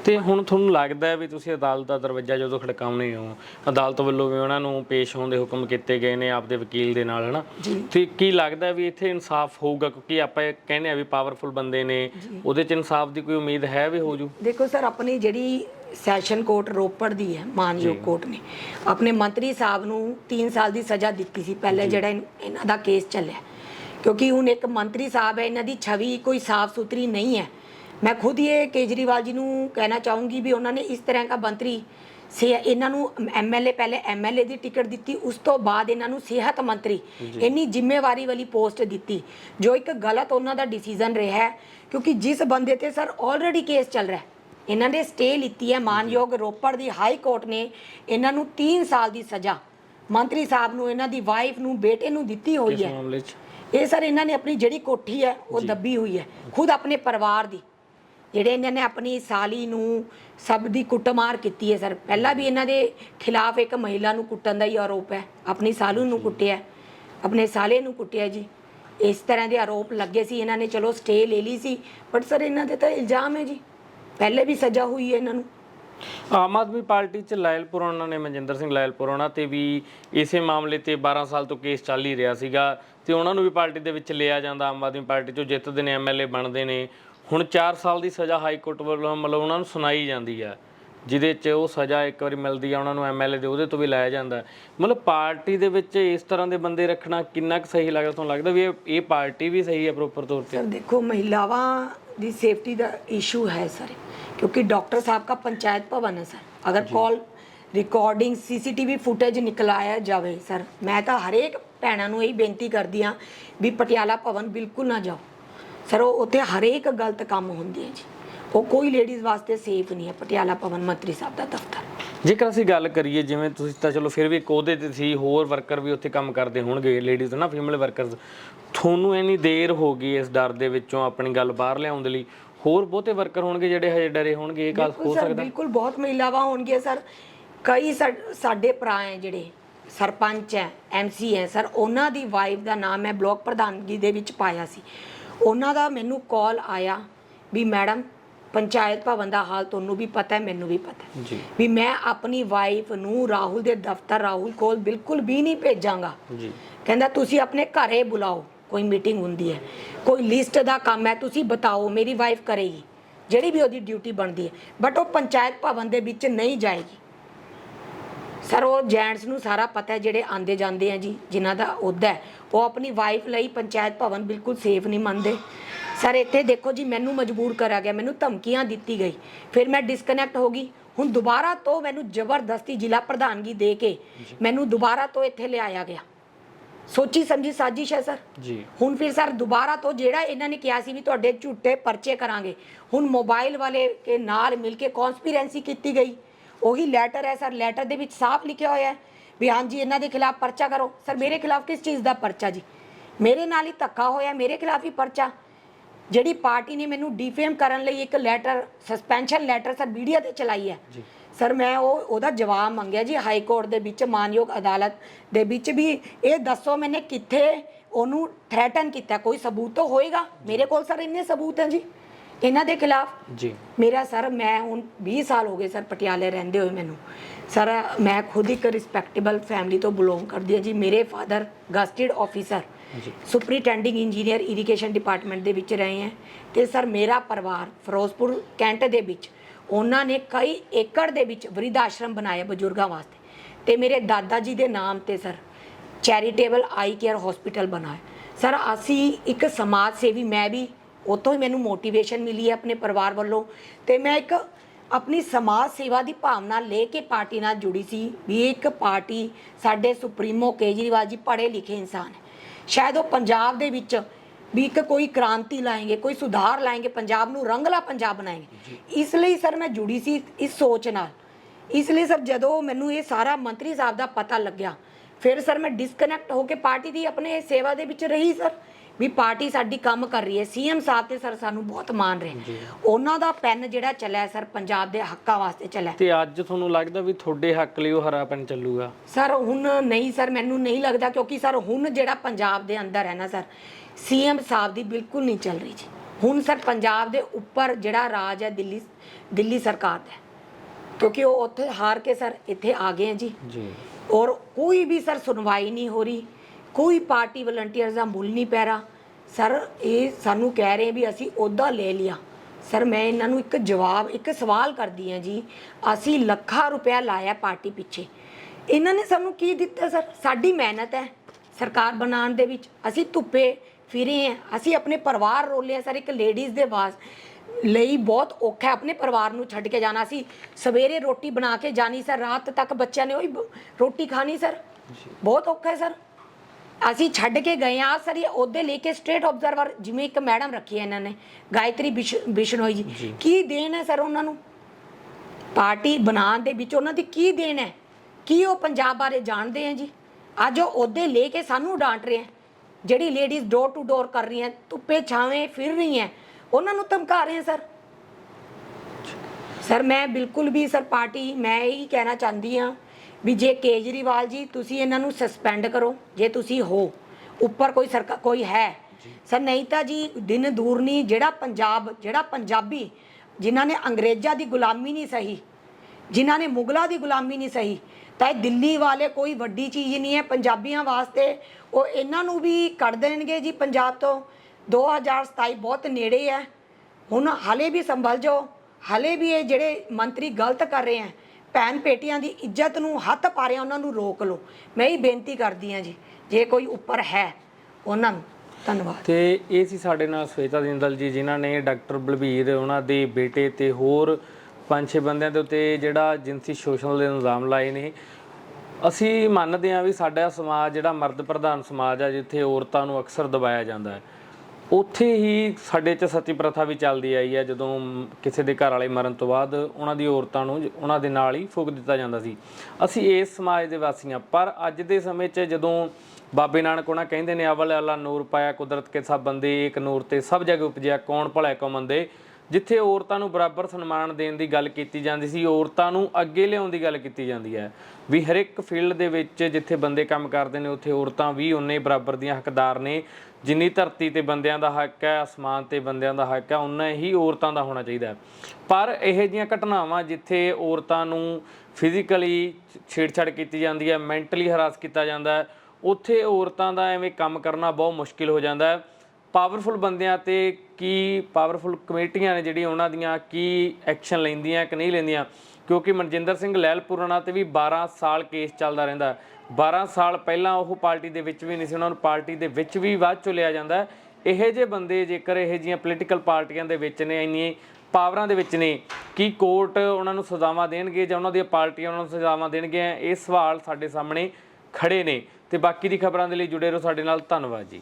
A: ਤੇ ਹੁਣ ਤੁਹਾਨੂੰ ਲੱਗਦਾ ਹੈ ਵੀ ਤੁਸੀਂ ਅਦਾਲਤ ਦਾ ਦਰਵਾਜ਼ਾ ਜਦੋਂ ਖੜਕਾਉਂਦੇ ਹੋ ਅਦਾਲਤ ਵੱਲੋਂ ਵੀ ਉਹਨਾਂ ਨੂੰ ਪੇਸ਼ ਹੋਣ ਦੇ ਹੁਕਮ ਕੀਤੇ ਗਏ ਨੇ ਆਪਦੇ ਵਕੀਲ ਦੇ ਨਾਲ ਹਨਾ। ਤੇ ਕੀ ਲੱਗਦਾ ਵੀ ਇੱਥੇ ਇਨਸਾਫ ਹੋਊਗਾ? ਕਿਉਂਕਿ ਆਪਾਂ ਇਹ ਕਹਿੰਦੇ ਆ ਵੀ ਪਾਵਰਫੁਲ ਬੰਦੇ ਨੇ ਉਹਦੇ ਚ ਇਨਸਾਫ ਦੀ ਕੋਈ ਉਮੀਦ ਹੈ ਵੀ ਹੋ ਜੂ
B: ਦੇਖੋ ਸਰ ਆਪਣੀ ਜਿਹੜੀ ਸੈਸ਼ਨ ਕੋਰਟ ਰੋਪੜ ਦੀ ਹੈ ਮਾਨਯੋਗ ਕੋਰਟ ਨੇ ਆਪਣੇ ਮੰਤਰੀ ਸਾਹਿਬ ਨੂੰ 3 ਸਾਲ ਦੀ ਸਜ਼ਾ ਦਿੱਤੀ ਸੀ ਪਹਿਲੇ ਜਿਹੜਾ ਇਹਨਾਂ ਦਾ ਕੇਸ ਚੱਲਿਆ। ਕਿਉਂਕਿ ਹੁਣ ਇੱਕ ਮੰਤਰੀ ਸਾਹਿਬ ਹੈ ਇਹਨਾਂ ਦੀ ਛਵੀ ਕੋਈ ਸਾਫ਼ ਸੁਥਰੀ ਨਹੀਂ ਹੈ। ਮੈਂ ਖੁਦ ਹੀ ਇਹ ਕੇਜਰੀਵਾਲ ਜੀ ਨੂੰ ਕਹਿਣਾ ਚਾਹੂੰਗੀ ਵੀ ਉਹਨਾਂ ਨੇ ਇਸ ਤਰ੍ਹਾਂ ਦਾ ਮੰਤਰੀ ਸੇ ਇਹਨਾਂ ਨੂੰ ਐਮਐਲਏ ਪਹਿਲੇ ਐਮਐਲਏ ਦੀ ਟਿਕਟ ਦਿੱਤੀ ਉਸ ਤੋਂ ਬਾਅਦ ਇਹਨਾਂ ਨੂੰ ਸਿਹਤ ਮੰਤਰੀ ਇੰਨੀ ਜ਼ਿੰਮੇਵਾਰੀ ਵਾਲੀ ਪੋਸਟ ਦਿੱਤੀ ਜੋ ਇੱਕ ਗਲਤ ਉਹਨਾਂ ਦਾ ਡਿਸੀਜਨ ਰਿਹਾ ਹੈ ਕਿਉਂਕਿ ਜਿਸ ਬੰਦੇ ਤੇ ਸਰ ਆਲਰੇਡੀ ਕੇਸ ਚੱਲ ਰਿਹਾ ਹੈ ਇਹਨਾਂ ਨੇ ਸਟੇ ਲਿੱਤੀ ਹੈ ਮਾਨਯੋਗ ਰੋਪੜ ਦੀ ਹਾਈ ਕੋਰਟ ਨੇ ਇਹਨਾਂ ਨੂੰ 3 ਸਾਲ ਦੀ ਸਜ਼ਾ ਮੰਤਰੀ ਸਾਹਿਬ ਨੂੰ ਇਹਨਾਂ ਦੀ ਵਾਈਫ ਨੂੰ ਬੇਟੇ ਨੂੰ ਦਿੱਤੀ ਹੋਈ ਹੈ। ਇਹ ਸਰ ਇਹਨਾਂ ਨੇ ਆਪਣੀ ਜਿਹੜੀ ਕੋਠੀ ਹੈ ਉਹ ਦੱਬੀ ਹੋਈ ਹੈ ਖੁਦ ਆਪਣੇ ਪਰਿਵਾਰ ਦੀ। ਜਿਹੜੇ ਇਹਨਾਂ ਨੇ ਆਪਣੀ ਸਾਲੀ ਨੂੰ ਸਭ ਦੀ ਕੁੱਟਮਾਰ ਕੀਤੀ ਹੈ ਸਰ। ਪਹਿਲਾਂ ਵੀ ਇਹਨਾਂ ਦੇ ਖਿਲਾਫ ਇੱਕ ਮਹਿਲਾ ਨੂੰ ਕੁੱਟਣ ਦਾ ਹੀ ਆਰੋਪ ਹੈ। ਆਪਣੀ ਸਾਲੂ ਨੂੰ ਕੁੱਟਿਆ ਆਪਣੇ ਸਾਲੇ ਨੂੰ ਕੁੱਟਿਆ ਜੀ। ਇਸ ਤਰ੍ਹਾਂ ਦੇ ਆਰੋਪ ਲੱਗੇ ਸੀ। ਇਹਨਾਂ ਨੇ ਚਲੋ ਸਟੇ ਲੈ ਲਈ ਸੀ। ਬਟ ਸਰ ਇਹਨਾਂ ਦੇ ਤਾਂ ਇਲਜ਼ਾਮ ਹੈ ਜੀ। ਪਹਿਲੇ ਵੀ ਸਜ਼ਾ ਹੋਈ ਹੈ ਇਹਨਾਂ ਨੂੰ।
A: ਆਮ ਆਦਮੀ ਪਾਰਟੀ ਚ ਲਾਇਲਪੁਰ ਉਹਨਾਂ ਨੇ ਮਨਜਿੰਦਰ ਸਿੰਘ ਲਾਇਲਪੁਰ ਉਹਨਾਂ ਤੇ ਵੀ ਇਸੇ ਮਾਮਲੇ ਤੇ 12 ਸਾਲ ਤੋਂ ਕੇਸ ਚੱਲ ਹੀ ਰਿਹਾ ਸੀਗਾ ਤੇ ਉਹਨਾਂ ਨੂੰ ਵੀ ਪਾਰਟੀ ਦੇ ਵਿੱਚ ਲਿਆ ਜਾਂਦਾ। ਆਮ ਆਦਮੀ ਪਾਰਟੀ ਚੋਂ ਜਿੱਤਦੇ ਨੇ ਐਮਐਲਏ ਬਣਦੇ ਨੇ। ਹੁਣ 4 ਸਾਲ ਦੀ ਸਜ਼ਾ ਹਾਈ ਕੋਰਟ ਵੱਲੋਂ ਮਤਲਬ ਉਹਨਾਂ ਨੂੰ ਸੁਣਾਈ ਜਾਂਦੀ ਆ ਜਿਹਦੇ 'ਚ ਉਹ ਸਜ਼ਾ ਇੱਕ ਵਾਰੀ ਮਿਲਦੀ ਆ ਉਹਨਾਂ ਨੂੰ ਐਮਐਲਏ ਦੇ ਉਹਦੇ ਤੋਂ ਵੀ ਲਾਇਆ ਜਾਂਦਾ ਮਤਲਬ ਪਾਰਟੀ ਦੇ ਵਿੱਚ ਇਸ ਤਰ੍ਹਾਂ ਦੇ ਬੰਦੇ ਰੱਖਣਾ ਕਿੰਨਾ ਕੁ ਸਹੀ ਲੱਗਦਾ ਤੁਹਾਨੂੰ ਲੱਗਦਾ ਵੀ ਇਹ ਇਹ ਪਾਰਟੀ ਵੀ ਸਹੀ ਹੈ ਪ੍ਰੋਪਰ ਤੌਰ ਤੇ
B: सर देखो महिलावां ਦੀ ਸੇਫਟੀ ਦਾ ਇਸ਼ੂ ਹੈ ਸਰ क्योंकि डॉक्टर साहब का पंचायत भवन है सर अगर कॉल ਰਿਕਾਰਡਿੰਗ ਸੀਸੀਟੀਵੀ ਫੁਟੇਜ ਨਿਕਲਾਇਆ ਜਾਵੇ ਸਰ ਮੈਂ ਤਾਂ ਹਰੇਕ ਭੈਣਾਂ ਨੂੰ ਇਹੀ ਬੇਨਤੀ ਕਰਦੀ ਆ ਵੀ ਪਟਿਆਲਾ ਭਵਨ ਬਿਲਕੁਲ ਨਾ ਜਾਓ ਸਰ ਉਹ ਉੱਥੇ ਹਰੇਕ ਗਲਤ ਕੰਮ ਹੁੰਦੇ ਆ ਜੀ। ਉਹ ਕੋਈ ਲੇਡੀਜ਼ ਵਾਸਤੇ ਸੇਫ ਨਹੀਂ ਹੈ। ਪਟਿਆਲਾ ਭਵਨ ਮੰਤਰੀ ਸਾਹਿਬ ਦਾ ਦਫ਼ਤਰ।
A: ਜੇਕਰ ਅਸੀਂ ਗੱਲ ਕਰੀਏ ਜਿਵੇਂ ਤੁਸੀਂ ਤਾਂ ਚਲੋ ਫਿਰ ਵੀ ਇੱਕ ਉਹਦੇ ਤੇ ਸੀ ਹੋਰ ਵਰਕਰ ਵੀ ਉੱਥੇ ਕੰਮ ਕਰਦੇ ਹੋਣਗੇ ਲੇਡੀਜ਼ ਨਾ ਫੀਮੇਲ ਵਰਕਰਸ ਤੁਹਾਨੂੰ ਇੰਨੀ ਦੇਰ ਹੋ ਗਈ ਇਸ ਡਰ ਦੇ ਵਿੱਚੋਂ ਆਪਣੀ ਗੱਲ ਬਾਹਰ ਲਿਆਉਣ ਦੇ ਲਈ। ਹੋਰ ਬਹੁਤੇ ਵਰਕਰ ਹੋਣਗੇ ਜਿਹੜੇ ਹਜੇ ਡਰੇ ਹੋਣਗੇ ਇਹ ਗੱਲ ਹੋ
B: ਬਿਲਕੁਲ ਸਰ
A: ਸਕਦਾ।
B: ਬਿਲਕੁਲ ਬਹੁਤ ਮਹਿਲਾਵਾਂ ਹੋਣਗੀਆਂ ਸਰ। ਕਈ ਸਾ- ਸਾਡੇ ਭਰਾ ਹੈ ਜਿਹੜੇ ਸਰਪੰਚ ਹੈ ਐਮਸੀ ਹੈ ਸਰ। ਉਹਨਾਂ ਦੀ ਵਾਈਫ ਦਾ ਨਾਮ ਹੈ ਬਲਾਕ ਪ੍ਰਧਾਨਗੀ ਦੇ ਵਿੱਚ ਪਾਇਆ ਸੀ। ਉਹਨਾਂ ਦਾ ਮੈਨੂੰ ਕਾਲ ਆਇਆ ਵੀ ਮੈਡਮ ਪੰਚਾਇਤ ਭਵਨ ਦਾ ਹਾਲ ਤੁਹਾਨੂੰ ਵੀ ਪਤਾ ਹੈ ਮੈਨੂੰ ਵੀ ਪਤਾ ਹੈ।
A: ਜੀ।
B: ਵੀ ਮੈਂ ਆਪਣੀ ਵਾਈਫ ਨੂੰ ਰਾਹੁਲ ਦੇ ਦਫ਼ਤਰ ਰਾਹੁਲ ਕੋਲ ਬਿਲਕੁਲ ਵੀ ਨਹੀਂ ਭੇਜਾਂਗਾ।
A: ਜੀ।
B: ਕਹਿੰਦਾ ਤੁਸੀਂ ਆਪਣੇ ਘਰੇ ਬੁਲਾਓ ਕੋਈ ਮੀਟਿੰਗ ਹੁੰਦੀ ਹੈ। ਕੋਈ ਲਿਸਟ ਦਾ ਕੰਮ ਹੈ ਤੁਸੀਂ ਬਤਾਓ ਮੇਰੀ ਵਾਈਫ ਕਰੇਗੀ। ਜਿਹੜੀ ਵੀ ਉਹਦੀ ਡਿਊਟੀ ਬਣਦੀ ਹੈ। ਬਟ ਉਹ ਪੰਚਾਇਤ ਭਵਨ ਦੇ ਵਿੱਚ ਨਹੀਂ ਜਾਏਗੀ। ਸਰ ਉਹ ਜੈਂਟਸ ਨੂੰ ਸਾਰਾ ਪਤਾ ਹੈ ਜਿਹੜੇ ਆਂਦੇ ਜਾਂਦੇ ਆ ਜੀ ਜਿਨ੍ਹਾਂ ਦਾ ਅਹੁਦਾ ਹੈ। ਉਹ ਆਪਣੀ ਵਾਈਫ ਲਈ ਪੰਚਾਇਤ ਭਵਨ ਬਿਲਕੁਲ ਸੇਫ ਨਹੀਂ ਮੰਨਦੇ। ਸਰ ਇੱਥੇ ਦੇਖੋ ਜੀ ਮੈਨੂੰ ਮਜਬੂਰ ਕਰਿਆ ਗਿਆ ਮੈਨੂੰ ਧਮਕੀਆਂ ਦਿੱਤੀ ਗਈ। ਫਿਰ ਮੈਂ ਡਿਸਕਨੈਕਟ ਹੋ ਗਈ। ਹੁਣ ਦੁਬਾਰਾ ਤੋਂ ਮੈਨੂੰ ਜ਼ਬਰਦਸਤੀ ਜ਼ਿਲ੍ਹਾ ਪ੍ਰਧਾਨਗੀ ਦੇ ਕੇ ਮੈਨੂੰ ਦੁਬਾਰਾ ਤੋਂ ਇੱਥੇ ਲਿਆਇਆ ਗਿਆ। ਸੋਚੀ ਸਮਝੀ ਸਾਜ਼ਿਸ਼ ਹੈ ਸਰ?
A: ਜੀ।
B: ਹੁਣ ਫਿਰ ਸਰ ਦੁਬਾਰਾ ਤੋਂ ਜਿਹੜਾ ਇਹਨਾਂ ਨੇ ਕਿਹਾ ਸੀ ਵੀ ਤੁਹਾਡੇ ਝੂਠੇ ਪਰਚੇ ਕਰਾਂਗੇ ਹੁਣ ਮੋਬਾਈਲ ਵਾਲੇ ਕੇ ਨਾਲ ਮਿਲ ਕੇ ਕਨਸਪੀਰੈਂਸੀ ਕੀਤੀ ਗਈ। ਉਹੀ ਲੈਟਰ ਹੈ ਸਰ ਲੈਟਰ ਦੇ ਵਿੱਚ ਸਾਫ਼ ਲਿਖਿਆ ਹੋਇਆ ਹੈ ਵੀ ਹਾਂਜੀ ਇਹਨਾਂ ਦੇ ਖਿਲਾਫ ਪਰਚਾ ਕਰੋ। ਸਰ ਮੇਰੇ ਖਿਲਾਫ ਕਿਸ ਚੀਜ਼ ਦਾ ਪਰਚਾ ਜੀ? ਮੇਰੇ ਨਾਲ ਹੀ ਧੱਕਾ ਹੋਇਆ ਮੇਰੇ ਖਿਲਾਫ ਹੀ ਪਰਚਾ। ਜਿਹੜੀ ਪਾਰਟੀ ਨੇ ਮੈਨੂੰ ਡਿਫੇਮ ਕਰਨ ਲਈ ਇੱਕ letter suspension letter sir media ਤੇ ਚਲਾਈ ਹੈ।
A: ਜੀ।
B: ਸਰ ਮੈਂ ਉਹ ਉਹਦਾ ਜਵਾਬ ਮੰਗਿਆ ਜੀ ਹਾਈ ਕੋਰਟ ਦੇ ਵਿੱਚ ਮਾਨਯੋਗ ਅਦਾਲਤ ਦੇ ਵਿੱਚ ਵੀ ਇਹ ਦੱਸੋ ਮੈਨੇ ਕਿੱਥੇ ਉਹਨੂੰ ਥ੍ਰੈਟਨ ਕੀਤਾ। ਕੋਈ ਸਬੂਤ ਤਾਂ ਹੋਏਗਾ? ਮੇਰੇ ਕੋਲ ਸਰ ਇੰਨੇ ਸਬੂਤ ਹੈ ਜੀ। ਇਹਨਾਂ ਦੇ ਖਿਲਾਫ?
A: ਜੀ।
B: ਮੇਰਾ ਸਰ ਮੈਂ ਹੁਣ 20 ਸਾਲ ਹੋ ਗਏ ਸਰ ਪਟਿਆਲੇ ਰਹਿੰਦੇ ਹੋਏ ਮੈਨੂੰ। ਸਰ ਮੈਂ ਖੁਦ ਇੱਕ ਰਿਸਪੈਕਟੇਬਲ ਫੈਮਿਲੀ ਤੋਂ ਬਿਲੋਂਗ ਕਰਦੀ ਹਾਂ ਜੀ। ਮੇਰੇ ਫਾਦਰ ਗਸਟਡ ਆਫੀਸਰ
A: ਜੀ।
B: ਸੁਪਰੀਟੈਂਡਿੰਗ ਇੰਜੀਨੀਅਰ ਇਰੀਗੇਸ਼ਨ ਡਿਪਾਰਟਮੈਂਟ ਦੇ ਵਿੱਚ ਰਹੇ ਹੈ। ਤੇ ਸਰ ਮੇਰਾ ਪਰਿਵਾਰ ਫਿਰੋਜ਼ਪੁਰ ਕੈਂਟ ਦੇ ਵਿੱਚ ਉਹਨਾਂ ਨੇ ਕਈ ਏਕੜ ਦੇ ਵਿੱਚ ਵਰਿਧ ਆਸ਼ਰਮ ਬਣਾਏ ਬਜ਼ੁਰਗਾਂ ਵਾਸਤੇ। ਤੇ ਮੇਰੇ ਦਾਦਾ ਜੀ ਦੇ ਨਾਮ ਤੇ sir charitable eye care hospital ਬਣਾਇਆ। ਸਰ ਅਸੀਂ ਇੱਕ ਸਮਾਜ ਸੇਵੀ ਮੈਂ ਵੀ ਉੱਥੋਂ ਹੀ ਮੈਨੂੰ ਮੋਟੀਵੇਸ਼ਨ ਮਿਲੀ ਹੈ ਆਪਣੇ ਪਰਿਵਾਰ ਵੱਲੋਂ ਤੇ ਮੈਂ ਇੱਕ ਆਪਣੀ ਸਮਾਜ ਸੇਵਾ ਦੀ ਭਾਵਨਾ ਲੈ ਕੇ ਪਾਰਟੀ ਨਾਲ ਜੁੜੀ ਸੀ ਵੀ ਇੱਕ ਪਾਰਟੀ ਸਾਡੇ ਸੁਪਰੀਮੋ ਕੇਜਰੀਵਾਲ ਜੀ ਪੜ੍ਹੇ ਲਿਖੇ ਇਨਸਾਨ ਹੈ। ਸ਼ਾਇਦ ਉਹ ਪੰਜਾਬ ਦੇ ਵਿੱਚ ਵੀ ਇੱਕ ਕੋਈ ਕ੍ਰਾਂਤੀ ਲਾਏਂਗੇ ਕੋਈ ਸੁਧਾਰ ਲਾਏਂਗੇ ਪੰਜਾਬ ਨੂੰ ਰੰਗਲਾ ਪੰਜਾਬ ਬਣਾਏਂਗੇ। ਇਸ ਲਈ ਸਰ ਮੈਂ ਜੁੜੀ ਸੀ ਇਸ ਸੋਚ ਨਾਲ। ਇਸ ਲਈ ਸਰ ਜਦੋਂ ਮੈਨੂੰ ਇਹ ਸਾਰਾ ਮੰਤਰੀ ਸਾਹਿਬ ਦਾ ਪਤਾ ਲੱਗਿਆ ਫਿਰ ਸਰ ਮੈਂ ਡਿਸਕਨੈਕਟ ਹੋ ਕੇ ਪਾਰਟੀ ਦੀ ਆਪਣੇ ਸੇਵਾ ਦੇ ਵਿੱਚ ਰਹੀ ਸਰ। ਵੀ ਪਾਰਟੀ ਸਾਡੀ ਕੰਮ ਕਰ ਰਹੀ ਹੈ। ਸੀਐਮ ਸਾਹਿਬ ਤੇ ਸਰ ਸਾਨੂੰ ਬਹੁਤ ਮਾਣ ਰਹੇ ਉਹਨਾਂ ਦਾ ਪੈਨ ਜਿਹੜਾ ਚੱਲਿਆ ਸਰ ਪੰਜਾਬ ਦੇ ਹੱਕਾਂ ਵਾਸਤੇ ਚੱਲਿਆ।
A: ਤੇ ਅੱਜ ਤੁਹਾਨੂੰ ਲੱਗਦਾ ਵੀ ਤੁਹਾਡੇ ਹੱਕ ਲਈ ਉਹ ਹਰਾ ਪੈਨ ਚੱਲੂਗਾ?
B: ਸਰ ਹੁਣ ਨਹੀਂ ਸਰ ਮੈਨੂੰ ਨਹੀਂ ਲੱਗਦਾ ਕਿਉਂਕਿ ਸਰ ਹੁਣ ਜਿਹੜਾ ਪੰਜਾਬ ਦੇ ਅੰਦਰ ਹੈ ਨਾ ਸਰ ਸੀਐਮ ਸਾਹਿਬ ਦੀ ਬਿਲਕੁਲ ਨਹੀਂ ਚੱਲ ਰਹੀ ਜੀ। ਹੁਣ ਸਰ ਪੰਜਾਬ ਦੇ ਉੱਪਰ ਜਿਹੜਾ ਰਾਜ ਹੈ ਦਿੱਲੀ ਦਿੱਲੀ ਸਰਕਾਰ ਦਾ। ਕਿਉਂਕਿ ਉਹ ਉੱਥੇ ਹਾਰ ਕੇ ਸਰ ਇੱਥੇ ਆ ਗਏ ਹੈ ਜੀ।
A: ਜੀ।
B: ਔਰ ਕੋਈ ਵੀ ਸਰ ਸੁਣਵਾਈ ਨਹੀਂ ਹੋ ਰਹੀ। ਕੋਈ ਪਾਰਟੀ ਵਲੰਟੀਅਰਸ ਦਾ ਮੁੱਲ ਨਹੀਂ ਪੈ ਰਿਹਾ। ਸਰ ਇਹ ਸਾਨੂੰ ਕਹਿ ਰਹੇ ਵੀ ਅਸੀਂ ਅਹੁਦਾ ਲੈ ਲਿਆ। ਸਰ ਮੈਂ ਇਹਨਾਂ ਨੂੰ ਇੱਕ ਜਵਾਬ ਇੱਕ ਸਵਾਲ ਕਰਦੀ ਹਾਂ ਜੀ। ਅਸੀਂ ਲੱਖਾਂ ਰੁਪਇਆ ਲਾਇਆ ਪਾਰਟੀ ਪਿੱਛੇ। ਇਹਨਾਂ ਨੇ ਸਾਨੂੰ ਕੀ ਦਿੱਤਾ ਸਰ? ਸਾਡੀ ਮਿਹਨਤ ਹੈ ਸਰਕਾਰ ਬਣਾਉਣ ਦੇ ਵਿੱਚ। ਅਸੀਂ ਧੁੱਪੇ ਫਿਰੇ ਹਾਂ। ਅਸੀਂ ਆਪਣੇ ਪਰਿਵਾਰ ਰੋਲੇ ਹਾਂ ਸਰ ਇੱਕ ਲੇਡੀਜ਼ ਦੇ ਵਾਸ ਲਈ ਬਹੁਤ ਔਖਾ ਹੈ। ਆਪਣੇ ਪਰਿਵਾਰ ਨੂੰ ਛੱਡ ਕੇ ਜਾਣਾ। ਸੀ ਸਵੇਰੇ ਰੋਟੀ ਬਣਾ ਕੇ ਜਾਣੀ ਸਰ। ਰਾਤ ਤੱਕ ਬੱਚਿਆਂ ਨੇ ਉਹੀ ਰੋਟੀ ਖਾਣੀ ਸਰ। ਬਹੁਤ ਔਖਾ ਹੈ ਸਰ। ਅਸੀਂ ਛੱਡ ਕੇ ਗਏ ਆ ਸਰ ਇਹ ਉਹਦੇ ਲੈ ਕੇ ਸਟੇਟ ਆਬਜ਼ਰਵਰ ਜਿਵੇਂ ਇੱਕ ਮੈਡਮ ਰੱਖੀ ਹੈ ਇਹਨਾਂ ਨੇ ਗਾਇਤਰੀ ਬਿਸ਼- ਬਿਸ਼ਨੋਈ ਜੀ। ਕੀ ਦੇਣ ਹੈ ਸਰ ਉਹਨਾਂ ਨੂੰ? ਪਾਰਟੀ ਬਣਾਉਣ ਦੇ ਵਿੱਚ ਉਹਨਾਂ ਦੀ ਕੀ ਦੇਣ ਹੈ? ਕੀ ਉਹ ਪੰਜਾਬ ਬਾਰੇ ਜਾਣਦੇ ਹੈ ਜੀ? ਅੱਜ ਉਹ ਉਹਦੇ ਲੈ ਕੇ ਸਾਨੂੰ ਡਾਂਟ ਰਹੇ ਹੈ। ਜਿਹੜੀ ਲੇਡੀਜ਼ ਡੋਰ ਟੂ ਡੋਰ ਕਰ ਰਹੀਆਂ ਧੁੱਪੇ ਛਾਵੇਂ ਫਿਰ ਰਹੀਆਂ ਉਹਨਾਂ ਨੂੰ ਧਮਕਾ ਰਹੇ ਹੈ ਸਰ। ਸਰ ਮੈਂ ਬਿਲਕੁਲ ਵੀ ਸਰ ਪਾਰਟੀ ਮੈਂ ਇਹੀ ਕਹਿਣਾ ਚਾਹੁੰਦੀ ਆ ਵੀ ਜੇ ਕੇਜਰੀਵਾਲ ਜੀ ਤੁਸੀਂ ਇਹਨਾਂ ਨੂੰ ਸਸਪੈਂਡ ਕਰੋ ਜੇ ਤੁਸੀਂ ਹੋ ਉੱਪਰ ਕੋਈ ਸਰਕਾਰ ਕੋਈ ਹੈ। ਸਰ ਨਹੀਂ ਤਾਂ ਜੀ ਦਿਨ ਦੂਰ ਨਹੀਂ ਜਿਹੜਾ ਪੰਜਾਬ ਜਿਹੜਾ ਪੰਜਾਬੀ ਜਿਨ੍ਹਾਂ ਨੇ ਅੰਗਰੇਜ਼ਾਂ ਦੀ ਗੁਲਾਮੀ ਨਹੀਂ ਸਹੀ ਜਿਨ੍ਹਾਂ ਨੇ ਮੁਗਲਾਂ ਦੀ ਗੁਲਾਮੀ ਨਹੀਂ ਸਹੀ ਤਾਂ ਇਹ ਦਿੱਲੀ ਵਾਲੇ ਕੋਈ ਵੱਡੀ ਚੀਜ਼ ਨਹੀਂ ਹੈ ਪੰਜਾਬੀਆਂ ਵਾਸਤੇ। ਉਹ ਇਹਨਾਂ ਨੂੰ ਵੀ ਕੱਢ ਦੇਣਗੇ ਜੀ ਪੰਜਾਬ ਤੋਂ। 2027 ਬਹੁਤ ਨੇੜੇ ਹੈ। ਹੁਣ ਹਲੇ ਵੀ ਸੰਭਲ ਜਾਓ। ਹਲੇ ਵੀ ਇਹ ਜਿਹੜੇ ਮੰਤਰੀ ਗਲਤ ਕਰ ਰਹੇ ਆ ਭੈਣ ਬੇਟੀਆਂ ਦੀ ਇੱਜ਼ਤ ਨੂੰ ਹੱਥ ਪਾ ਰਹੇ ਉਹਨਾਂ ਨੂੰ ਰੋਕ ਲਓ। ਮੈਂ ਹੀ ਬੇਨਤੀ ਕਰਦੀ ਹਾਂ ਜੀ, ਜੇ ਕੋਈ ਉੱਪਰ ਹੈ, ਉਹਨਾਂ ਨੂੰ ਧੰਨਵਾਦ।
A: ਤੇ ਇਹ ਸੀ ਸਾਡੇ ਨਾਲ ਸਵੇਤਾ ਜਿੰਦਲ ਜੀ, ਜਿਨ੍ਹਾਂ ਨੇ ਡਾਕਟਰ ਬਲਬੀਰ, ਉਹਨਾਂ ਦੇ ਬੇਟੇ ਤੇ ਹੋਰ ਪੰਜ ਛੇ ਬੰਦਿਆਂ ਦੇ ਉੱਤੇ ਜਿਹੜਾ ਜਿਨਸੀ ਸ਼ੋਸ਼ਣ ਦੇ ਇਲਜ਼ਾਮ ਲਾਏ ਨੇ। ਅਸੀਂ ਮੰਨਦੇ ਹਾਂ ਵੀ ਸਾਡਾ ਸਮਾਜ, ਜਿਹੜਾ ਮਰਦ ਪ੍ਰਧਾਨ ਸਮਾਜ ਆ, ਜਿੱਥੇ ਔਰਤਾਂ ਨੂੰ ਅਕਸਰ ਦਬਾਇਆ ਜਾਂਦਾ ਹੈ। ਉੱਥੇ ਹੀ ਸਾਡੇ 'ਚ ਸਤੀ ਪ੍ਰਥਾ ਵੀ ਚੱਲਦੀ ਆਈ ਹੈ, ਜਦੋਂ ਕਿਸੇ ਦੇ ਘਰ ਵਾਲੇ ਮਰਨ ਤੋਂ ਬਾਅਦ ਉਹਨਾਂ ਦੀ ਔਰਤਾਂ ਨੂੰ ਉਹਨਾਂ ਦੇ ਨਾਲ ਹੀ ਫੂਕ ਦਿੱਤਾ ਜਾਂਦਾ ਸੀ। ਅਸੀਂ ਇਸ ਸਮਾਜ ਦੇ ਵਾਸੀ ਹਾਂ, ਪਰ ਅੱਜ ਦੇ ਸਮੇਂ 'ਚ ਜਦੋਂ ਬਾਬੇ ਨਾਨਕ ਉਹਨਾਂ ਕਹਿੰਦੇ ਨੇ, ਅਵਲ ਅੱਲਾ ਨੂਰ ਪਾਇਆ ਕੁਦਰਤ ਕੇ ਸਭ ਬੰਦੇ ਇੱਕ ਨੂਰ ਤੇ ਸਭ ਜਗ ਉਪਜਿਆ, ਕੌਣ ਭਲਾ ਕੋ ਮੰਦੇ? ਜਿੱਥੇ ਔਰਤਾਂ ਨੂੰ ਬਰਾਬਰ ਸਨਮਾਨ ਦੇਣ ਦੀ ਗੱਲ ਕੀਤੀ ਜਾਂਦੀ ਸੀ, ਔਰਤਾਂ ਨੂੰ ਅੱਗੇ ਲਿਆਉਣ ਦੀ ਗੱਲ ਕੀਤੀ ਜਾਂਦੀ ਹੈ। ਵੀ ਹਰ ਇੱਕ ਫੀਲਡ ਦੇ ਵਿੱਚ ਜਿੱਥੇ ਬੰਦੇ ਕੰਮ ਕਰਦੇ ਨੇ, ਉੱਥੇ ਔਰਤਾਂ ਵੀ ਉਨੇ ਬਰਾਬਰ ਦੀਆਂ ਹੱਕਦਾਰ ਨੇ। ਜਿੰਨੀ ਧਰਤੀ ਤੇ ਬੰਦਿਆਂ ਦਾ ਹੱਕ ਹੈ, ਅਸਮਾਨ ਤੇ ਬੰਦਿਆਂ ਦਾ ਹੱਕ ਹੈ ਉਨਾ ਹੀ ਔਰਤਾਂ ਦਾ ਹੋਣਾ ਚਾਹੀਦਾ ਪਰ ਇਹੋ ਜਿਹੀਆਂ ਘਟਨਾਵਾਂ ਜਿੱਥੇ ਔਰਤਾਂ ਨੂੰ ਫਿਜ਼ੀਕਲੀ ਛੇੜਛਾੜ ਕੀਤੀ ਜਾਂਦੀ ਹੈ ਮੈਂਟਲੀ ਹਰਾਸ ਕੀਤਾ ਜਾਂਦਾ ਹੈ, ਉੱਥੇ ਔਰਤਾਂ ਦਾ ਐਵੇਂ ਕੰਮ ਕਰਨਾ ਬਹੁਤ ਮੁਸ਼ਕਿਲ ਹੋ ਜਾਂਦਾ ਹੈ। ਪਾਵਰਫੁਲ ਬੰਦਿਆਂ ਤੇ ਕੀ ਪਾਵਰਫੁਲ ਕਮੇਟੀਆਂ ਨੇ ਜਿਹੜੀਆਂ ਉਹਨਾਂ ਦੀਆਂ, ਕੀ ਐਕਸ਼ਨ ਲੈਂਦੀਆਂ, ਕਿ ਨਹੀਂ ਲੈਂਦੀਆਂ? ਕਿਉਂਕਿ ਮਨਜਿੰਦਰ ਸਿੰਘ ਲੈਲਪੁਰਾਣਾ ਤੇ ਵੀ 12 ਸਾਲ ਕੇਸ ਚੱਲਦਾ ਰਹਿੰਦਾ ਹੈ। 12 ਸਾਲ ਪਹਿਲਾਂ ਉਹ ਪਾਰਟੀ ਦੇ ਵਿੱਚ ਵੀ ਨਹੀਂ ਸੀ, ਉਹਨਾਂ ਨੂੰ ਪਾਰਟੀ ਦੇ ਵਿੱਚ ਵੀ ਬਾਅਦ ਚੋਂ ਲਿਆ ਜਾਂਦਾ ਹੈ। ਇਹੋ ਜਿਹੇ ਬੰਦੇ ਜੇਕਰ ਇਹੋ ਜਿਹੀਆਂ ਪੋਲੀਟੀਕਲ ਪਾਰਟੀਆਂ ਦੇ ਵਿੱਚ ਨੇ ਇੰਨੀ ਪਾਵਰਾਂ ਦੇ ਵਿੱਚ ਨੇ, ਕੀ ਕੋਰਟ ਉਹਨਾਂ ਨੂੰ ਸਜ਼ਾਵਾਂ ਦੇਣਗੇ ਜਾਂ ਉਹਨਾਂ ਦੀਆਂ ਪਾਰਟੀਆਂ ਉਹਨਾਂ ਨੂੰ ਸਜ਼ਾਵਾਂ ਦੇਣਗੀਆਂ ਇਹ ਸਵਾਲ ਸਾਡੇ ਸਾਹਮਣੇ ਖੜੇ ਨੇ ਤੇ ਬਾਕੀ ਦੀ ਖਬਰਾਂ ਦੇ ਲਈ ਜੁੜੇ ਰਹੋ ਸਾਡੇ ਨਾਲ ਧੰਨਵਾਦ ਜੀ